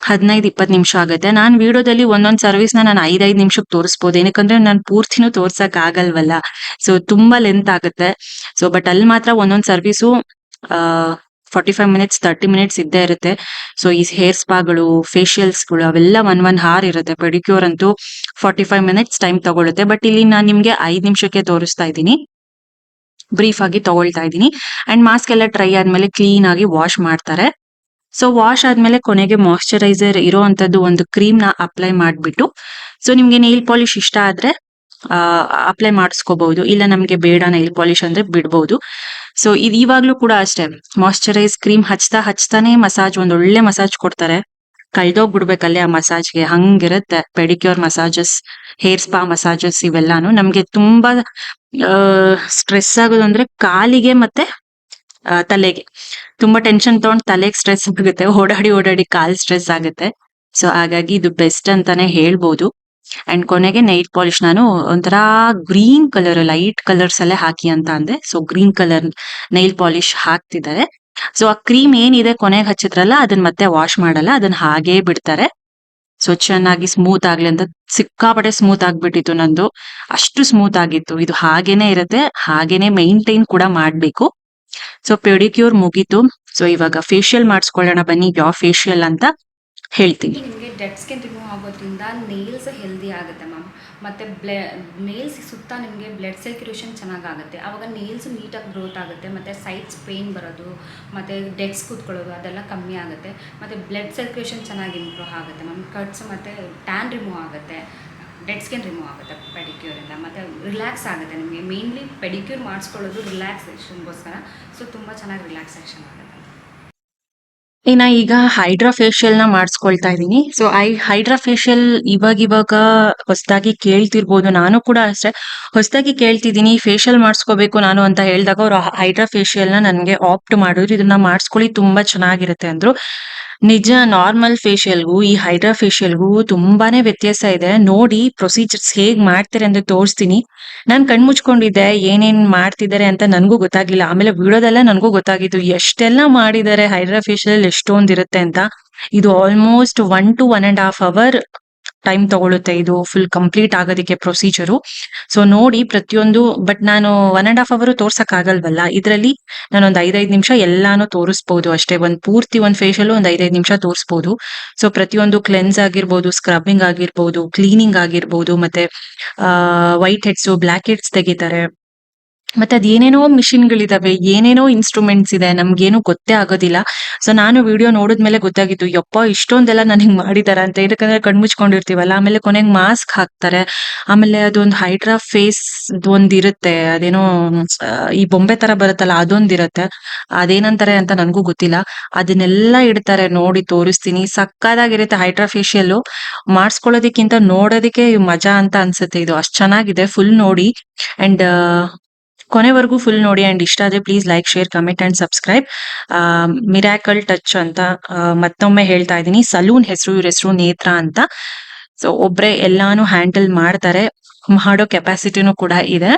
[SPEAKER 2] ಹದಿನೈದು, ಇಪ್ಪತ್ತು ನಿಮಿಷ ಆಗುತ್ತೆ. ನಾನ್ ವಿಡಿಯೋದಲ್ಲಿ ಒಂದೊಂದ್ ಸರ್ವಿಸ್ನ ನಾನು ಐದೈದು ನಿಮಿಷಕ್ಕೆ ತೋರಿಸ್ಬೋದು. ಏನಕ್ಕಂದ್ರೆ ನಾನು ಪೂರ್ತಿನೂ ತೋರ್ಸಕ್ ಆಗಲ್ವಲ್ಲ. ಸೊ ತುಂಬಾ ಲೆಂತ್ ಆಗುತ್ತೆ. ಸೊ ಬಟ್ ಅಲ್ಲಿ ಮಾತ್ರ ಒಂದೊಂದ್ service forty five minutes thirty minutes ಇದ್ದೇ ಇರುತ್ತೆ. ಸೊ ಈ ಹೇರ್ ಸ್ಪಾಗಳು ಫೇಶಿಯಲ್ಸ್ಗಳು ಅವೆಲ್ಲ ಒನ್ ಒನ್ ಹಾರ್ ಇರುತ್ತೆ. ಪೆಡಿಕ್ಯೂರ್ ಅಂತೂ ಫಾರ್ಟಿ ಫೈವ್ ಮಿನಿಟ್ಸ್ ಟೈಮ್ ತಗೊಳುತ್ತೆ. ಬಟ್ ಇಲ್ಲಿ ನಾನು ನಿಮ್ಗೆ ಐದು ನಿಮಿಷಕ್ಕೆ ತೋರಿಸ್ತಾ ಇದ್ದೀನಿ. ಬ್ರೀಫ್ ಆಗಿ ತಗೊಳ್ತಾ ಇದ್ದೀನಿ. ಅಂಡ್ ಮಾಸ್ಕ್ ಎಲ್ಲ ಟ್ರೈ ಆದ್ಮೇಲೆ ಕ್ಲೀನ್ ಆಗಿ ವಾಶ್ ಮಾಡ್ತಾರೆ. ಸೊ ವಾಶ್ ಆದ್ಮೇಲೆ ಕೊನೆಗೆ ಮಾಯಶ್ಚರೈಸರ್ ಇರೋವಂಥದ್ದು ಒಂದು ಕ್ರೀಮ್ನ ಅಪ್ಲೈ ಮಾಡ್ಬಿಟ್ಟು ಸೊ ನಿಮ್ಗೆ ನೈಲ್ ಪಾಲಿಶ್ ಇಷ್ಟ ಆದ್ರೆ ಅಪ್ಲೈ ಮಾಡಿಸ್ಕೋಬಹುದು. ಇಲ್ಲ ನಮ್ಗೆ ಬೇಡ ನೈಲ್ ಪಾಲಿಶ್ ಅಂದ್ರೆ ಬಿಡ್ಬಹುದು ಸೊ ಇದು ಇವಾಗ್ಲೂ ಕೂಡ ಅಷ್ಟೇ. ಮಾಯಶ್ಚರೈಸ್ ಕ್ರೀಮ್ ಹಚ್ತಾ ಹಚ್ತಾನೆ ಮಸಾಜ್ ಒಂದ್ ಒಳ್ಳೆ ಮಸಾಜ್ ಕೊಡ್ತಾರೆ. ಕಳ್ದೋಗ್ಬಿಡ್ಬೇಕಲ್ಲೇ ಆ ಮಸಾಜ್ಗೆ ಹಂಗಿರುತ್ತೆ. Pedicure massages hair spa massages ಇವೆಲ್ಲಾನು. ನಮ್ಗೆ ತುಂಬಾ ಸ್ಟ್ರೆಸ್ ಆಗೋದಂದ್ರೆ ಕಾಲಿಗೆ ಮತ್ತೆ ತಲೆಗೆ. ತುಂಬಾ ಟೆನ್ಷನ್ ತಗೊಂಡ್ ತಲೆಗೆ ಸ್ಟ್ರೆಸ್ ಆಗುತ್ತೆ. ಓಡಾಡಿ ಓಡಾಡಿ ಕಾಲ್ ಸ್ಟ್ರೆಸ್ ಆಗುತ್ತೆ. ಸೊ ಹಾಗಾಗಿ ಇದು ಬೆಸ್ಟ್ ಅಂತಾನೆ ಹೇಳ್ಬೋದು. ಅಂಡ್ ಕೊನೆಗೆ ನೈಟ್ ಪಾಲಿಶ್ ನಾನು ಒಂಥರ ಗ್ರೀನ್ ಕಲರ್ ಲೈಟ್ ಕಲರ್ಸ್ ಅಲ್ಲೇ ಹಾಕಿ ಅಂತ ಅಂದೆ. So green colour nail polish ಹಾಕ್ತಿದ್ದಾರೆ. ಸೊ ಆ ಕ್ರೀಮ್ ಏನಿದೆ ಕೊನೆಗೆ ಹಚ್ಚಿದ್ರಲ್ಲ ಅದನ್ನ ಮತ್ತೆ ವಾಶ್ ಮಾಡಲ್ಲ ಅದನ್ನ ಹಾಗೇ ಬಿಡ್ತಾರೆ. ಸೊ ಚೆನ್ನಾಗಿ ಸ್ಮೂತ್ ಆಗ್ಲಿ ಅಂತ ಸಿಕ್ಕಾಪಟ್ಟೆ ಸ್ಮೂತ್ ಆಗ್ಬಿಟ್ಟಿತ್ತು ನಂದು. ಅಷ್ಟು ಸ್ಮೂತ್ ಆಗಿತ್ತು. ಇದು ಹಾಗೇನೆ ಇರುತ್ತೆ, ಹಾಗೇನೆ ಮೈಂಟೈನ್ ಕೂಡ ಮಾಡ್ಬೇಕು. ಸೊ ಪೆಡಿಕ್ಯೂರ್ ಮುಗೀತು. ಸೊ ಇವಾಗ ಫೇಶಿಯಲ್ ಮಾಡಿಸ್ಕೊಳ್ಳೋಣ ಬನ್ನಿ ಯಾವ ಫೇಶಿಯಲ್ ಅಂತ. ಹೇಳ್ತೀನಿ.
[SPEAKER 3] ನಿಮಗೆ ಡೆಡ್ ಸ್ಕಿನ್ ರಿಮೂವ್ ಆಗೋದ್ರಿಂದ ನೇಲ್ಸ್ ಹೆಲ್ದಿ ಆಗುತ್ತೆ ಮ್ಯಾಮ್ ಮತ್ತು ಬ್ಲೆ ನೇಲ್ಸ್ ಸುತ್ತ ನಿಮಗೆ ಬ್ಲಡ್ ಸರ್ಕ್ಯುಲೇಷನ್ ಚೆನ್ನಾಗಾಗುತ್ತೆ. ಆವಾಗ ನೇಲ್ಸ್ ನೀಟಾಗಿ ಗ್ರೋತ್ ಆಗುತ್ತೆ. ಮತ್ತು ಸೈಡ್ಸ್ ಪೇಯ್ನ್ ಬರೋದು, ಮತ್ತು ಡೆಡ್ಸ್ ಕೂತ್ಕೊಳ್ಳೋದು, ಅದೆಲ್ಲ ಕಮ್ಮಿ ಆಗುತ್ತೆ. ಮತ್ತು ಬ್ಲಡ್ ಸರ್ಕ್ಯುಲೇಷನ್ ಚೆನ್ನಾಗಿ ಇಂಪ್ರೂವ್ ಆಗುತ್ತೆ ಮ್ಯಾಮ್ ಕಟ್ಸ್ ಮತ್ತು ಟ್ಯಾನ್ ರಿಮೂವ್ ಆಗುತ್ತೆ. ಡೆಡ್ ಸ್ಕಿನ್ ರಿಮೂವ್ ಆಗುತ್ತೆ ಪೆಡಿಕ್ಯೂರಿಂದ ಮತ್ತು ರಿಲ್ಯಾಕ್ಸ್ ಆಗುತ್ತೆ ನಿಮಗೆ. ಮೇನ್ಲಿ ಪೆಡಿಕ್ಯೂರ್ ಮಾಡಿಸ್ಕೊಳ್ಳೋದು ರಿಲ್ಯಾಕ್ಸೇಷನ್ಗೋಸ್ಕರ ಸೊ ತುಂಬ ಚೆನ್ನಾಗಿ ರಿಲ್ಯಾಕ್ಸೇಷನ್ ಆಗುತ್ತೆ.
[SPEAKER 2] ಇನ್ನ ಈಗ ಹೈಡ್ರಾ ಫೇಶಿಯಲ್ನ ಮಾಡಿಸ್ಕೊಳ್ತಾ ಇದ್ದೀನಿ ಸೊ ಐ ಹೈಡ್ರಾ ಫೇಶಿಯಲ್ ಇವಾಗ ಇವಾಗ ಹೊಸದಾಗಿ ಕೇಳ್ತಿರ್ಬೋದು. ನಾನು ಕೂಡ ಅಷ್ಟೇ ಹೊಸದಾಗಿ ಕೇಳ್ತಿದ್ದೀನಿ ಫೇಶಿಯಲ್ ಮಾಡಿಸ್ಕೋಬೇಕು ನಾನು ಅಂತ ಹೇಳಿದಾಗ ಅವ್ರು ಹೈಡ್ರಾ ಫೇಶಿಯಲ್ನ ನನಗೆ ಆಪ್ಟ್ ಮಾಡಿದ್ರು. ಇದನ್ನ ಮಾಡಿಸ್ಕೊಳ್ಳಿ, ತುಂಬಾ ಚೆನ್ನಾಗಿರುತ್ತೆ ಅಂದ್ರು. ನಿಜ ನಾರ್ಮಲ್ ಫೇಶಿಯಲ್ಗೂ ಈ ಹೈಡ್ರಾ ಫೇಶಿಯಲ್ಗೂ ತುಂಬಾನೇ ವ್ಯತ್ಯಾಸ ಇದೆ. ನೋಡಿ ಪ್ರೊಸೀಜರ್ಸ್ ಹೇಗ್ ಮಾಡ್ತಾರೆ ಅಂತ ತೋರಿಸ್ತೀನಿ. ನಾನ್ ಕಣ್ ಮುಚ್ಕೊಂಡಿದ್ದೆ, ಏನೇನ್ ಮಾಡ್ತಿದ್ದಾರೆ ಅಂತ ನನ್ಗೂ ಗೊತ್ತಾಗಿಲ್ಲ ಆಮೇಲೆ ವಿಡಿಯೋದಲ್ಲೇ ನನ್ಗೂ ಗೊತ್ತಾಗಿದ್ದು. ಎಷ್ಟೆಲ್ಲ ಮಾಡಿದ್ದಾರೆ ಹೈಡ್ರಾ ಫೇಶಿಯಲ್ ಎಷ್ಟೊಂದಿರುತ್ತೆ ಅಂತ. ಇದು almost one to one and half hour time ತಗೊಳುತ್ತೆ ಇದು ಫುಲ್ ಕಂಪ್ಲೀಟ್ ಆಗೋದಕ್ಕೆ ಪ್ರೊಸೀಜರು ಸೊ ನೋಡಿ ಪ್ರತಿಯೊಂದು ಬಟ್ ನಾನು ಒನ್ ಅಂಡ್ ಹಾಫ್ ಅವರ್ ತೋರ್ಸಕ್ ಆಗಲ್ವಲ್ಲ? ಇದರಲ್ಲಿ ನಾನು ಒಂದ್ ಐದೈದು ನಿಮಿಷ ಎಲ್ಲಾನು ತೋರಿಸ್ಬೋದು ಅಷ್ಟೇ. ಒಂದ್ ಪೂರ್ತಿ ಒಂದ್ ಫೇಶಿಯಲ್ ಒಂದ್ ಐದೈದು ನಿಮಿಷ ತೋರಿಸ್ಬೋದು. ಸೊ ಪ್ರತಿಯೊಂದು ಕ್ಲೆನ್ಸ್ ಆಗಿರ್ಬೋದು ಸ್ಕ್ರಬ್ಬಿಂಗ್ ಆಗಿರ್ಬೋದು ಕ್ಲೀನಿಂಗ್ ಆಗಿರ್ಬೋದು, ಮತ್ತೆ ವೈಟ್ ಹೆಡ್ಸ್ ಬ್ಲಾಕ್ ಹೆಡ್ಸ್ ತೆಗಿತಾರೆ. ಮತ್ತೆ ಅದೇನೇನೋ ಮಿಷಿನ್ಗಳಿದಾವೆ, ಏನೇನೋ ಇನ್ಸ್ಟ್ರೂಮೆಂಟ್ಸ್ ಇದೆ, ನಮ್ಗೇನು ಗೊತ್ತೇ ಆಗೋದಿಲ್ಲ. ಸೊ ನಾನು ವಿಡಿಯೋ ನೋಡಿದ್ಮೇಲೆ ಗೊತ್ತಾಗಿತ್ತು, ಯಪ್ಪ ಇಷ್ಟೊಂದೆಲ್ಲ ಹಿಂಗ್ ಮಾಡಿದಾರ ಅಂತ. ಯಾಕಂದ್ರೆ ಕಣ್ಮುಚ್ಕೊಂಡಿರ್ತೀವಲ್ಲ ಆಮೇಲೆ ಕೊನೆಗೆ ಮಾಸ್ಕ್ ಹಾಕ್ತಾರೆ. ಆಮೇಲೆ ಅದೊಂದು ಹೈಡ್ರಾ ಫೇಸ್ ಒಂದ್ ಇರುತ್ತೆ ಅದೇನೋ ಈ ಬೊಂಬೆ ತರ ಬರುತ್ತಲ್ಲ, ಅದೊಂದಿರುತ್ತೆ. ಅದೇನಂತಾರೆ ಅಂತ ನನ್ಗೂ ಗೊತ್ತಿಲ್ಲ. ಅದನ್ನೆಲ್ಲ ಇಡ್ತಾರೆ, ನೋಡಿ ತೋರಿಸ್ತೀನಿ. ಸಕ್ಕದಾಗಿರುತ್ತೆ ಹೈಡ್ರಾ ಫೇಶಿಯಲ್ ಮಾಡಿಸ್ಕೊಳ್ಳೋದಕ್ಕಿಂತ ನೋಡೋದಕ್ಕೆ ಮಜಾ ಅಂತ ಅನ್ಸುತ್ತೆ. ಇದು ಅಷ್ಟ್ ಚೆನ್ನಾಗಿದೆ ಫುಲ್ ನೋಡಿ. ಅಂಡ್ ಕೊನೆವರೆಗೂ ಫುಲ್ ನೋಡಿ ಅಂಡ್ ಇಷ್ಟ ಆದ್ರೆ please like share comment and subscribe miracle touch ಅಂತ ಮತ್ತೊಮ್ಮೆ ಹೇಳ್ತಾ ಇದ್ದೀನಿ. ಸಲೂನ್ ಹೆಸರು, ಇವ್ರ ಹೆಸರು ನೇತ್ರ ಅಂತ. ಸೊ ಒಬ್ರೆ ಎಲ್ಲಾನು ಹ್ಯಾಂಡಲ್ ಮಾಡ್ತಾರೆ. ಮಾಡೋ ಕೆಪಾಸಿಟಿನೂ ಕೂಡ ಇದೆ.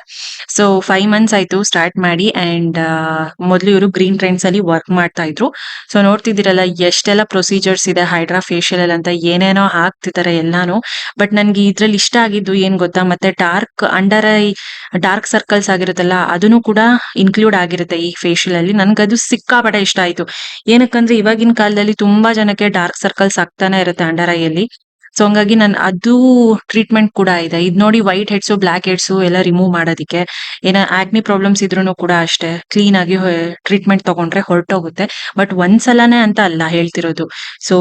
[SPEAKER 2] ಸೊ ಫೈವ್ ಮಂತ್ಸ್ ಆಯ್ತು ಸ್ಟಾರ್ಟ್ ಮಾಡಿ ಅಂಡ್ ಮೊದಲು ಇವರು ಗ್ರೀನ್ ಟ್ರೆಂಡ್ಸ್ ಅಲ್ಲಿ ವರ್ಕ್ ಮಾಡ್ತಾ ಇದ್ರು. ಸೊ ನೋಡ್ತಿದ್ದೀರಲ್ಲ ಎಷ್ಟೆಲ್ಲ ಪ್ರೊಸೀಜರ್ಸ್ ಇದೆ ಹೈಡ್ರಾ ಫೇಶಿಯಲ್ ಅಂತ ಏನೇನೋ ಹಾಕ್ತಿದ್ದಾರೆ ಎಲ್ಲಾನು. ಬಟ್ ನನ್ಗೆ ಇದ್ರಲ್ಲಿ ಇಷ್ಟ ಆಗಿದ್ದು ಏನ್ ಗೊತ್ತಾ? ಮತ್ತೆ dark under eye dark circles ಆಗಿರುತ್ತಲ್ಲ, ಅದನ್ನು ಕೂಡ ಇನ್ಕ್ಲೂಡ್ ಆಗಿರುತ್ತೆ ಈ ಫೇಶಿಯಲ್ ಅಲ್ಲಿ. ನನ್ಗದು ಸಿಕ್ಕಾಪಟ ಇಷ್ಟ ಆಯ್ತು. ಏನಕ್ಕಂದ್ರೆ ಇವಾಗಿನ ಕಾಲದಲ್ಲಿ ತುಂಬಾ ಜನಕ್ಕೆ ಡಾರ್ಕ್ ಸರ್ಕಲ್ಸ್ ಆಗ್ತಾನೆ ಇರುತ್ತೆ ಅಂಡರ್ ಐ ಅಲ್ಲಿ. ಸೊ ಹಂಗಾಗಿ ನಾನು ಅದು ಟ್ರೀಟ್ಮೆಂಟ್ ಕೂಡ ಇದೆ. ಇದ್ ನೋಡಿ ವೈಟ್ ಹೆಡ್ಸು ಬ್ಲಾಕ್ ಹೆಡ್ಸು ಎಲ್ಲ ರಿಮೂವ್ ಮಾಡೋದಕ್ಕೆ. ಏನ ಆಕ್ನಿ ಪ್ರಾಬ್ಲಮ್ಸ್ ಇದ್ರೂ ಕೂಡ ಅಷ್ಟೇ. ಕ್ಲೀನ್ ಆಗಿ ಟ್ರೀಟ್ಮೆಂಟ್ ತಗೊಂಡ್ರೆ ಹೊರಟೋಗುತ್ತೆ. ಬಟ್ ಒಂದ್ಸಲನೇ ಅಂತ ಅಲ್ಲ ಹೇಳ್ತಿರೋದು. ಸೊ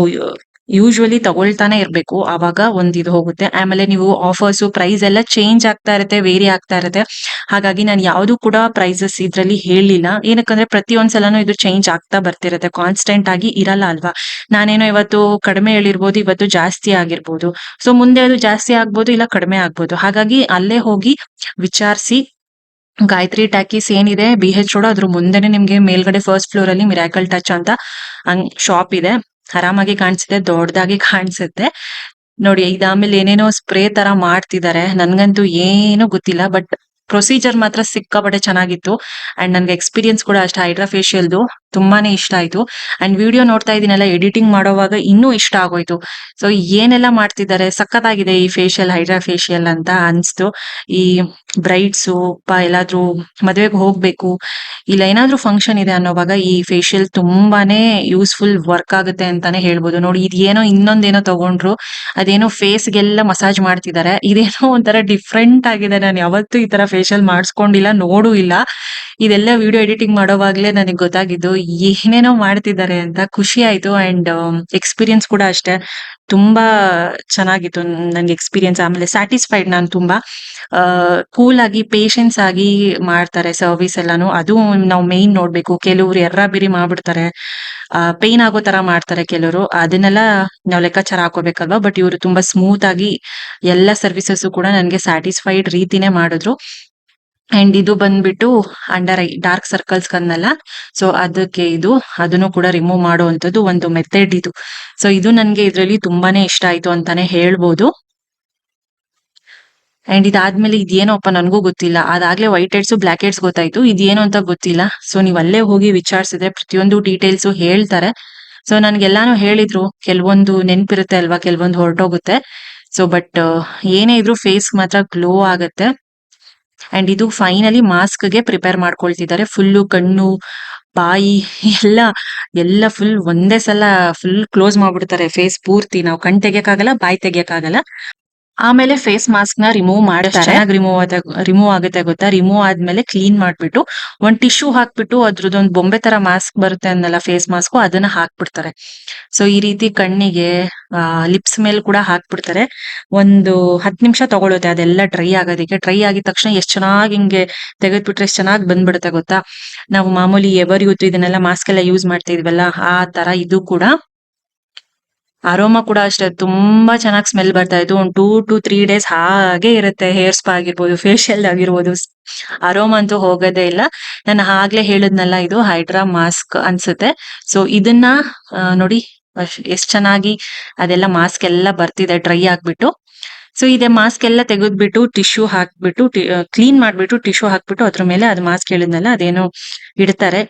[SPEAKER 2] ಯೂಶುವಲಿ ತಗೊಳ್ತಾನೆ ಇರ್ಬೇಕು. ಆವಾಗ ಒಂದ್ ಹೋಗುತ್ತೆ. ಆಮೇಲೆ ನೀವು ಆಫರ್ಸ್ ಪ್ರೈಸ್ ಎಲ್ಲ ಚೇಂಜ್ ಆಗ್ತಾ ಇರುತ್ತೆ ವೇರಿ ಆಗ್ತಾ ಇರುತ್ತೆ. ಹಾಗಾಗಿ ನಾನು ಯಾವ್ದು ಕೂಡ ಪ್ರೈಸಸ್ ಇದ್ರಲ್ಲಿ ಹೇಳಿಲ್ಲ. ಏನಕ್ಕಂದ್ರೆ ಪ್ರತಿಯೊಂದ್ ಸಲನೂ ಇದು ಚೇಂಜ್ ಆಗ್ತಾ ಬರ್ತಿರುತ್ತೆ. ಕಾನ್ಸ್ಟೆಂಟ್ ಆಗಿ ಇರಲ್ಲ ಅಲ್ವಾ? ನಾನೇನೋ ಇವತ್ತು ಕಡಿಮೆ ಹೇಳಿರ್ಬೋದು, ಇವತ್ತು ಜಾಸ್ತಿ ಆಗಿರ್ಬೋದು. ಸೊ ಮುಂದೆ ಅದು ಜಾಸ್ತಿ ಆಗ್ಬೋದು ಇಲ್ಲ ಕಡಿಮೆ ಆಗ್ಬೋದು. ಹಾಗಾಗಿ ಅಲ್ಲೇ ಹೋಗಿ ವಿಚಾರಿಸಿ. ಗಾಯತ್ರಿ ಟ್ಯಾಕೀಸ್ ಏನಿದೆ? ಬಿ ಹೆಚ್ ರೋಡ್ ಅದ್ರ ಮುಂದೆನೆ ನಿಮ್ಗೆ ಮೇಲ್ಗಡೆ ಫಸ್ಟ್ ಫ್ಲೋರ್ ಅಲ್ಲಿ ಮಿರಾಕಲ್ ಟಚ್ ಅಂತ ಶಾಪ್ ಇದೆ. ಆರಾಮಾಗಿ ಕಾಣಿಸುತ್ತೆ ದೊಡ್ಡದಾಗಿ ಕಾಣಿಸುತ್ತೆ ನೋಡಿ ಇದಾದ್ಮೇಲೆ ಏನೇನೋ ಸ್ಪ್ರೇ ತರ ಮಾಡ್ತಿದ್ದಾರೆ ನನ್ಗಂತೂ ಏನು ಗೊತ್ತಿಲ್ಲ, ಬಟ್ ಪ್ರೊಸೀಜರ್ ಮಾತ್ರ ಸಿಕ್ಕಾಪಟ್ಟೆ ಚೆನ್ನಾಗಿತ್ತು. ಅಂಡ್ ನನ್ಗೆ ಎಕ್ಸ್ಪೀರಿಯನ್ಸ್ ಕೂಡ ಅಷ್ಟೇ ಹೈಡ್ರಾ ಫೇಶಿಯಲ್ದು ತುಂಬಾನೇ ಇಷ್ಟ ಆಯ್ತು. ಅಂಡ್ ವಿಡಿಯೋ ನೋಡ್ತಾ ಇದೀನಲ್ಲ ಎಡಿಟಿಂಗ್ ಮಾಡೋವಾಗ ಇನ್ನೂ ಇಷ್ಟ ಆಗೋಯ್ತು. ಸೊ ಏನೆಲ್ಲ ಮಾಡ್ತಿದ್ದಾರೆ? ಸಖತ್ತಾಗಿದೆ ಈ ಫೇಶಿಯಲ್ ಹೈಡ್ರಾ ಫೇಶಿಯಲ್ ಅಂತ ಅನ್ಸ್ತು. ಈ ಬ್ರೈಡ್ಸು ಎಲ್ಲಾದ್ರೂ ಮದ್ವೆಗೆ ಹೋಗ್ಬೇಕು, ಇಲ್ಲ ಏನಾದ್ರೂ ಫಂಕ್ಷನ್ ಇದೆ ಅನ್ನೋವಾಗ ಈ ಫೇಶಿಯಲ್ ತುಂಬಾನೇ ಯೂಸ್ಫುಲ್ ವರ್ಕ್ ಆಗುತ್ತೆ ಅಂತಾನೆ ಹೇಳ್ಬೋದು. ನೋಡಿ, ಇದೇನೋ ಇನ್ನೊಂದೇನೋ ತಗೊಂಡ್ರು, ಅದೇನೋ ಫೇಸ್ಗೆಲ್ಲ ಮಸಾಜ್ ಮಾಡ್ತಿದ್ದಾರೆ. ಇದೇನೋ ಒಂಥರ ಡಿಫ್ರೆಂಟ್ ಆಗಿದೆ. ನಾನು ಯಾವತ್ತೂ ಈ ತರ ಫೇಶಿಯಲ್ ಮಾಡಿಸ್ಕೊಂಡಿಲ್ಲ, ನೋಡೂ ಇಲ್ಲ. ಇದೆಲ್ಲ ವಿಡಿಯೋ ಎಡಿಟಿಂಗ್ ಮಾಡೋವಾಗ್ಲೇ ನನಗೆ ಗೊತ್ತಾಗಿದ್ದು ಏನೇನೋ ಮಾಡ್ತಿದ್ದಾರೆ ಅಂತ ಖುಷಿ ಆಯ್ತು ಅಂಡ್ ಎಕ್ಸ್ಪೀರಿಯನ್ಸ್ ಕೂಡ ಅಷ್ಟೇ. ತುಂಬಾ ಚೆನ್ನಾಗಿತ್ತು ನನ್ಗೆ ಎಕ್ಸ್ಪೀರಿಯನ್ಸ್ ಆಮೇಲೆ ಸ್ಯಾಟಿಸ್ಫೈಡ್ ನಾನು ತುಂಬಾ. ಕೂಲ್ ಆಗಿ ಪೇಶನ್ಸ್ ಆಗಿ ಮಾಡ್ತಾರೆ ಸರ್ವಿಸ್ ಎಲ್ಲಾನು. ಅದು ನಾವು ಮೇನ್ ನೋಡ್ಬೇಕು. ಕೆಲವ್ರು ಎರ್ರ ಬಿರಿ ಮಾಡ್ಬಿಡ್ತಾರೆ. ಪೇನ್ ಆಗೋ ತರ ಮಾಡ್ತಾರೆ ಕೆಲವರು. ಅದನ್ನೆಲ್ಲ ನಾವು ಲೆಕ್ಕಾಚಾರ ಹಾಕೋಬೇಕಲ್ವಾ? ಬಟ್ ಇವರು ತುಂಬಾ ಸ್ಮೂತ್ ಆಗಿ ಎಲ್ಲ ಸರ್ವಿಸಸ್ ಕೂಡ ನನಗೆ ಸ್ಯಾಟಿಸ್ಫೈಡ್ ರೀತಿನೇ ಮಾಡಿದ್ರು. ಅಂಡ್ ಇದು ಬಂದ್ಬಿಟ್ಟು ಅಂಡರ್ ಐ ಡಾರ್ಕ್ ಸರ್ಕಲ್ಸ್ ಕನ್ನಲ್ಲ ಸೊ ಅದಕ್ಕೆ ಇದು, ಅದನ್ನು ಕೂಡ ರಿಮೂವ್ ಮಾಡುವಂತದ್ದು ಒಂದು ಮೆಥಡ್ ಇದು. ಸೊ ಇದು ನನ್ಗೆ ಇದ್ರಲ್ಲಿ ತುಂಬಾನೇ ಇಷ್ಟ ಆಯ್ತು ಅಂತಾನೆ ಹೇಳ್ಬೋದು. ಅಂಡ್ ಇದಾದ್ಮೇಲೆ ಇದೇನೋಪ್ಪ ನನ್ಗೂ ಗೊತ್ತಿಲ್ಲ. ಅದಾಗ್ಲೇ ವೈಟ್ ಹೆಡ್ಸ್ ಬ್ಲಾಕ್ ಹೆಡ್ಸ್ ಗೊತ್ತಾಯ್ತು. ಇದೇನು ಅಂತ ಗೊತ್ತಿಲ್ಲ. ಸೊ ನೀವ್ ಅಲ್ಲೇ ಹೋಗಿ ವಿಚಾರಿಸಿದ್ರೆ ಪ್ರತಿಯೊಂದು ಡೀಟೇಲ್ಸ್ ಹೇಳ್ತಾರೆ. ಸೊ ನನ್ಗೆಲ್ಲಾನು ಹೇಳಿದ್ರು, ಕೆಲವೊಂದು ನೆನ್ಪಿರುತ್ತೆ ಅಲ್ವಾ, ಕೆಲವೊಂದು ಹೊರಟೋಗುತ್ತೆ. ಸೊ ಬಟ್ ಏನೇ ಇದ್ರು ಫೇಸ್ ಮಾತ್ರ ಗ್ಲೋ ಆಗತ್ತೆ. ಅಂಡ್ ಇದು ಫೈನಲಿ ಮಾಸ್ಕ್ಗೆ ಪ್ರಿಪೇರ್ ಮಾಡ್ಕೊಳ್ತಿದ್ದಾರೆ. ಫುಲ್ಲು ಕಣ್ಣು, ಬಾಯಿ, ಎಲ್ಲ ಎಲ್ಲ ಫುಲ್ ಒಂದೇ ಸಲ ಫುಲ್ ಕ್ಲೋಸ್ ಮಾಡ್ಬಿಡ್ತಾರೆ. ಫೇಸ್ ಪೂರ್ತಿ. ನಾವು ಕಣ್ ತೆಗಿಯಕ್ಕಾಗಲ್ಲ, ಬಾಯಿ ತೆಗಿಯಕ್ಕಾಗಲ್ಲ. ಆಮೇಲೆ ಫೇಸ್ ಮಾಸ್ಕ್ನ ರಿಮೂವ್ ಮಾಡ್ತಾರೆ. ರಿಮೂವ್ ರಿಮೂವ್ ಆಗುತ್ತೆ ಗೊತ್ತಾ? ರಿಮೂವ್ ಆದ್ಮೇಲೆ ಕ್ಲೀನ್ ಮಾಡ್ಬಿಟ್ಟು ಒಂದ್ ಟಿಶ್ಯೂ ಹಾಕ್ಬಿಟ್ಟು ಅದ್ರದ್ದೊಂದು ಬೊಂಬೆ ತರ ಮಾಸ್ಕ್ ಬರುತ್ತೆ ಅನ್ನಲ್ಲ ಫೇಸ್ ಮಾಸ್ಕ್ ಅದನ್ನ ಹಾಕ್ಬಿಡ್ತಾರೆ. ಸೊ ಈ ರೀತಿ ಕಣ್ಣಿಗೆ ಲಿಪ್ಸ್ ಮೇಲೆ ಕೂಡ ಹಾಕ್ಬಿಡ್ತಾರೆ. ಒಂದು ಹತ್ತು ನಿಮಿಷ ತಗೊಳುತ್ತೆ ಅದೆಲ್ಲ ಡ್ರೈ ಆಗೋದಕ್ಕೆ. ಡ್ರೈ ಆಗಿದ ತಕ್ಷಣ ಎಷ್ಟ್ ಚೆನ್ನಾಗಿ ಹಿಂಗೆ ತೆಗೆದ್ಬಿಟ್ರೆ ಎಷ್ಟ್ ಚೆನ್ನಾಗಿ ಬಂದ್ಬಿಡುತ್ತೆ ಗೊತ್ತಾ? ನಾವು ಮಾಮೂಲಿ ಎವರ್ ಯೂತ್ ಇದನ್ನೆಲ್ಲ ಮಾಸ್ಕ್ ಎಲ್ಲ ಯೂಸ್ ಮಾಡ್ತಾ ಇದ್ವಲ್ಲ ಆ ತರ ಇದು ಕೂಡ ಅರೋಮಾ ಕೂಡ ಅಷ್ಟೇ, ತುಂಬಾ ಚೆನ್ನಾಗಿ ಸ್ಮೆಲ್ ಬರ್ತಾ ಇತ್ತು. ಒಂದು ಟೂ ಟು ತ್ರೀ ಡೇಸ್ ಹಾಗೆ ಇರುತ್ತೆ ಹೇರ್ ಸ್ಪಾ ಆಗಿರ್ಬೋದು ಫೇಶಿಯಲ್ ಆಗಿರ್ಬೋದು. ಅರೋಮಾ ಅಂತೂ ಹೋಗೋದೇ ಇಲ್ಲ. ನಾನು ಆಗ್ಲೇ ಹೇಳಿದ್ನಲ್ಲ, ಇದು ಹೈಡ್ರಾ ಮಾಸ್ಕ್ ಅನ್ಸುತ್ತೆ. ಸೊ ಇದನ್ನ ನೋಡಿ ಎಷ್ಟ್ ಚೆನ್ನಾಗಿ ಅದೆಲ್ಲ ಮಾಸ್ಕ್ ಎಲ್ಲ ಬರ್ತಿದೆ ಡ್ರೈ ಆಗ್ಬಿಟ್ಟು. ಸೊ ಇದೆ ಮಾಸ್ಕ್ ಎಲ್ಲ ತೆಗೆದ್ಬಿಟ್ಟು ಟಿಶ್ಯೂ ಹಾಕ್ಬಿಟ್ಟು ಕ್ಲೀನ್ ಮಾಡ್ಬಿಟ್ಟು ಟಿಶ್ಯೂ ಹಾಕ್ಬಿಟ್ಟು ಅದ್ರ ಮೇಲೆ ಅದು ಮಾಸ್ಕ್ ಹೇಳಿದ್ನಲ್ಲ, ಅದೇನೋ ಇಡ್ತಾರೆ.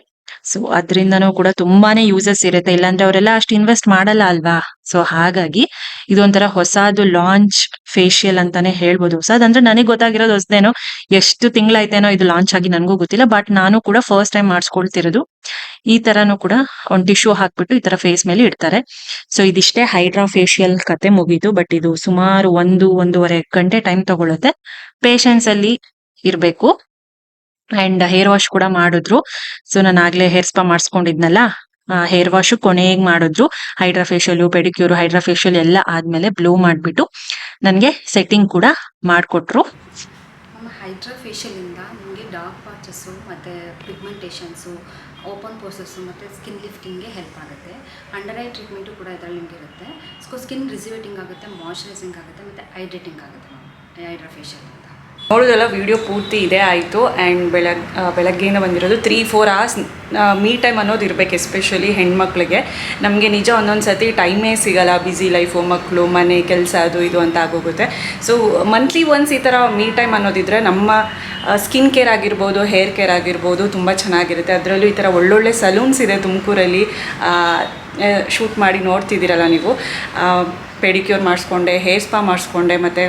[SPEAKER 2] ಸೊ ಅದರಿಂದನೂ ಕೂಡ ತುಂಬಾನೇ ಯೂಸಸ್ ಇರುತ್ತೆ. ಇಲ್ಲಾಂದ್ರೆ ಅವರೆಲ್ಲ ಅಷ್ಟು ಇನ್ವೆಸ್ಟ್ ಮಾಡಲ್ಲ ಅಲ್ವಾ? ಸೊ ಹಾಗಾಗಿ ಇದೊಂಥರ ಹೊಸದು ಲಾಂಚ್ ಫೇಶಿಯಲ್ ಅಂತಾನೆ ಹೇಳ್ಬೋದು. ಅಂದ್ರೆ ನನಗೆ ಗೊತ್ತಾಗಿರೋದು ಹೊಸದೇನೋ ಎಷ್ಟು ತಿಂಗಳಾಯ್ತೇನೋ ಇದು ಲಾಂಚ್ ಆಗಿ ನನಗೂ ಗೊತ್ತಿಲ್ಲ. ಬಟ್ ನಾನು ಕೂಡ ಫಸ್ಟ್ ಟೈಮ್ ಮಾಡಿಸ್ಕೊಳ್ತಿರೋದು. ಈ ತರನು ಕೂಡ ಒಂದು ಟಿಶ್ಯೂ ಹಾಕ್ಬಿಟ್ಟು ಈ ತರ ಫೇಸ್ ಮೇಲೆ ಇಡ್ತಾರೆ. ಸೊ ಇದಿಷ್ಟೇ ಹೈಡ್ರಾ ಫೇಶಿಯಲ್ ಕತೆ ಮುಗೀತು. ಬಟ್ ಇದು ಸುಮಾರು ಒಂದು, ಒಂದೂವರೆ ಗಂಟೆ ಟೈಮ್ ತಗೊಳುತ್ತೆ. ಪೇಶನ್ಸ್ ಅಲ್ಲಿ ಇರ್ಬೇಕು. ಅಂಡ್ ಹೇರ್ ವಾಶ್ ಕೂಡ ಮಾಡಿದ್ರು. ಸೊ ನಾನು ಆಗ್ಲೇ ಹೇರ್ ಸ್ಪಾ ಮಾಡಿಸ್ಕೊಂಡಿದ್ನಲ್ಲ? ಹೇರ್ ವಾಶ್ ಕೊನೆಗೆ ಮಾಡಿದ್ರು. Hydra facial pedicure hydra facial ಎಲ್ಲ ಆದ್ಮೇಲೆ ಬ್ಲೂ ಮಾಡಿಬಿಟ್ಟು ನನಗೆ ಸೆಟ್ಟಿಂಗ್ ಕೂಡ ಮಾಡಿಕೊಟ್ರು.
[SPEAKER 3] ಹೈಡ್ರಾ ಫೇಶಿಯಲಿಂದ ನಿಮಗೆ ಡಾರ್ಕ್ ಪಾಚಸ್ಸು ಮತ್ತು ಪಿಗ್ಮೆಂಟೇಷನ್ಸು ಓಪನ್ ಪೋರ್ಸಸ್ಸು ಮತ್ತು ಸ್ಕಿನ್ ಲಿಫ್ಟಿಂಗ್ಗೆ ಹೆಲ್ಪ್ ಆಗುತ್ತೆ. ಅಂಡರ್ ಐ ಟ್ರೀಟ್ಮೆಂಟು ಕೂಡ ಇದರಲ್ಲಿ ನಿಮಗೆ ಇರುತ್ತೆ. ಸ್ಕಿನ್ ರಿಸಿವೇಟಿಂಗ್ ಆಗುತ್ತೆ ಮಾಯಶ್ಚರೈಸಿಂಗ್ ಆಗುತ್ತೆ, ಮತ್ತು ಹೈಡ್ರೇಟಿಂಗ್ ಆಗುತ್ತೆ ಹೈಡ್ರಾ ಫೇಶಿಯಲ್
[SPEAKER 1] ನೋಡೋದಲ್ಲ ವಿಡಿಯೋ ಪೂರ್ತಿ ಇದೆ ಆಯಿತು. ಆ್ಯಂಡ್ ಬೆಳಗ್ ಬೆಳಗ್ಗೆಯಿಂದ ಬಂದಿರೋದು three four hours me time ಅನ್ನೋದು ಇರಬೇಕು ಎಸ್ಪೆಷಲಿ ಹೆಣ್ಮಕ್ಳಿಗೆ. ನಮಗೆ ನಿಜ ಒಂದೊಂದು ಸತಿ ಟೈಮೇ ಸಿಗಲ್ಲ. ಬ್ಯುಸಿ ಲೈಫು ಮಕ್ಕಳು ಮನೆ, ಕೆಲಸ, ಅದು ಇದು ಅಂತ ಆಗೋಗುತ್ತೆ. ಸೊ ಮಂತ್ಲಿ ಒನ್ಸ್ ಈ ಥರ ಮೀ ಟೈಮ್ ಅನ್ನೋದಿದ್ರೆ ನಮ್ಮ ಸ್ಕಿನ್ ಕೇರ್ ಆಗಿರ್ಬೋದು ಹೇರ್ ಕೇರ್ ಆಗಿರ್ಬೋದು ತುಂಬ ಚೆನ್ನಾಗಿರುತ್ತೆ. ಅದರಲ್ಲೂ ಈ ಥರ ಒಳ್ಳೊಳ್ಳೆ ಸಲೂನ್ಸ್ ಇದೆ ತುಮಕೂರಲ್ಲಿ. ಶೂಟ್ ಮಾಡಿ ನೋಡ್ತಿದ್ದೀರಲ್ಲ ನೀವು. ಪೆಡಿಕ್ಯೂರ್ ಮಾಡಿಸ್ಕೊಂಡೆ ಹೇರ್ ಸ್ಪಾ ಮಾಡಿಸ್ಕೊಂಡೆ, ಮತ್ತು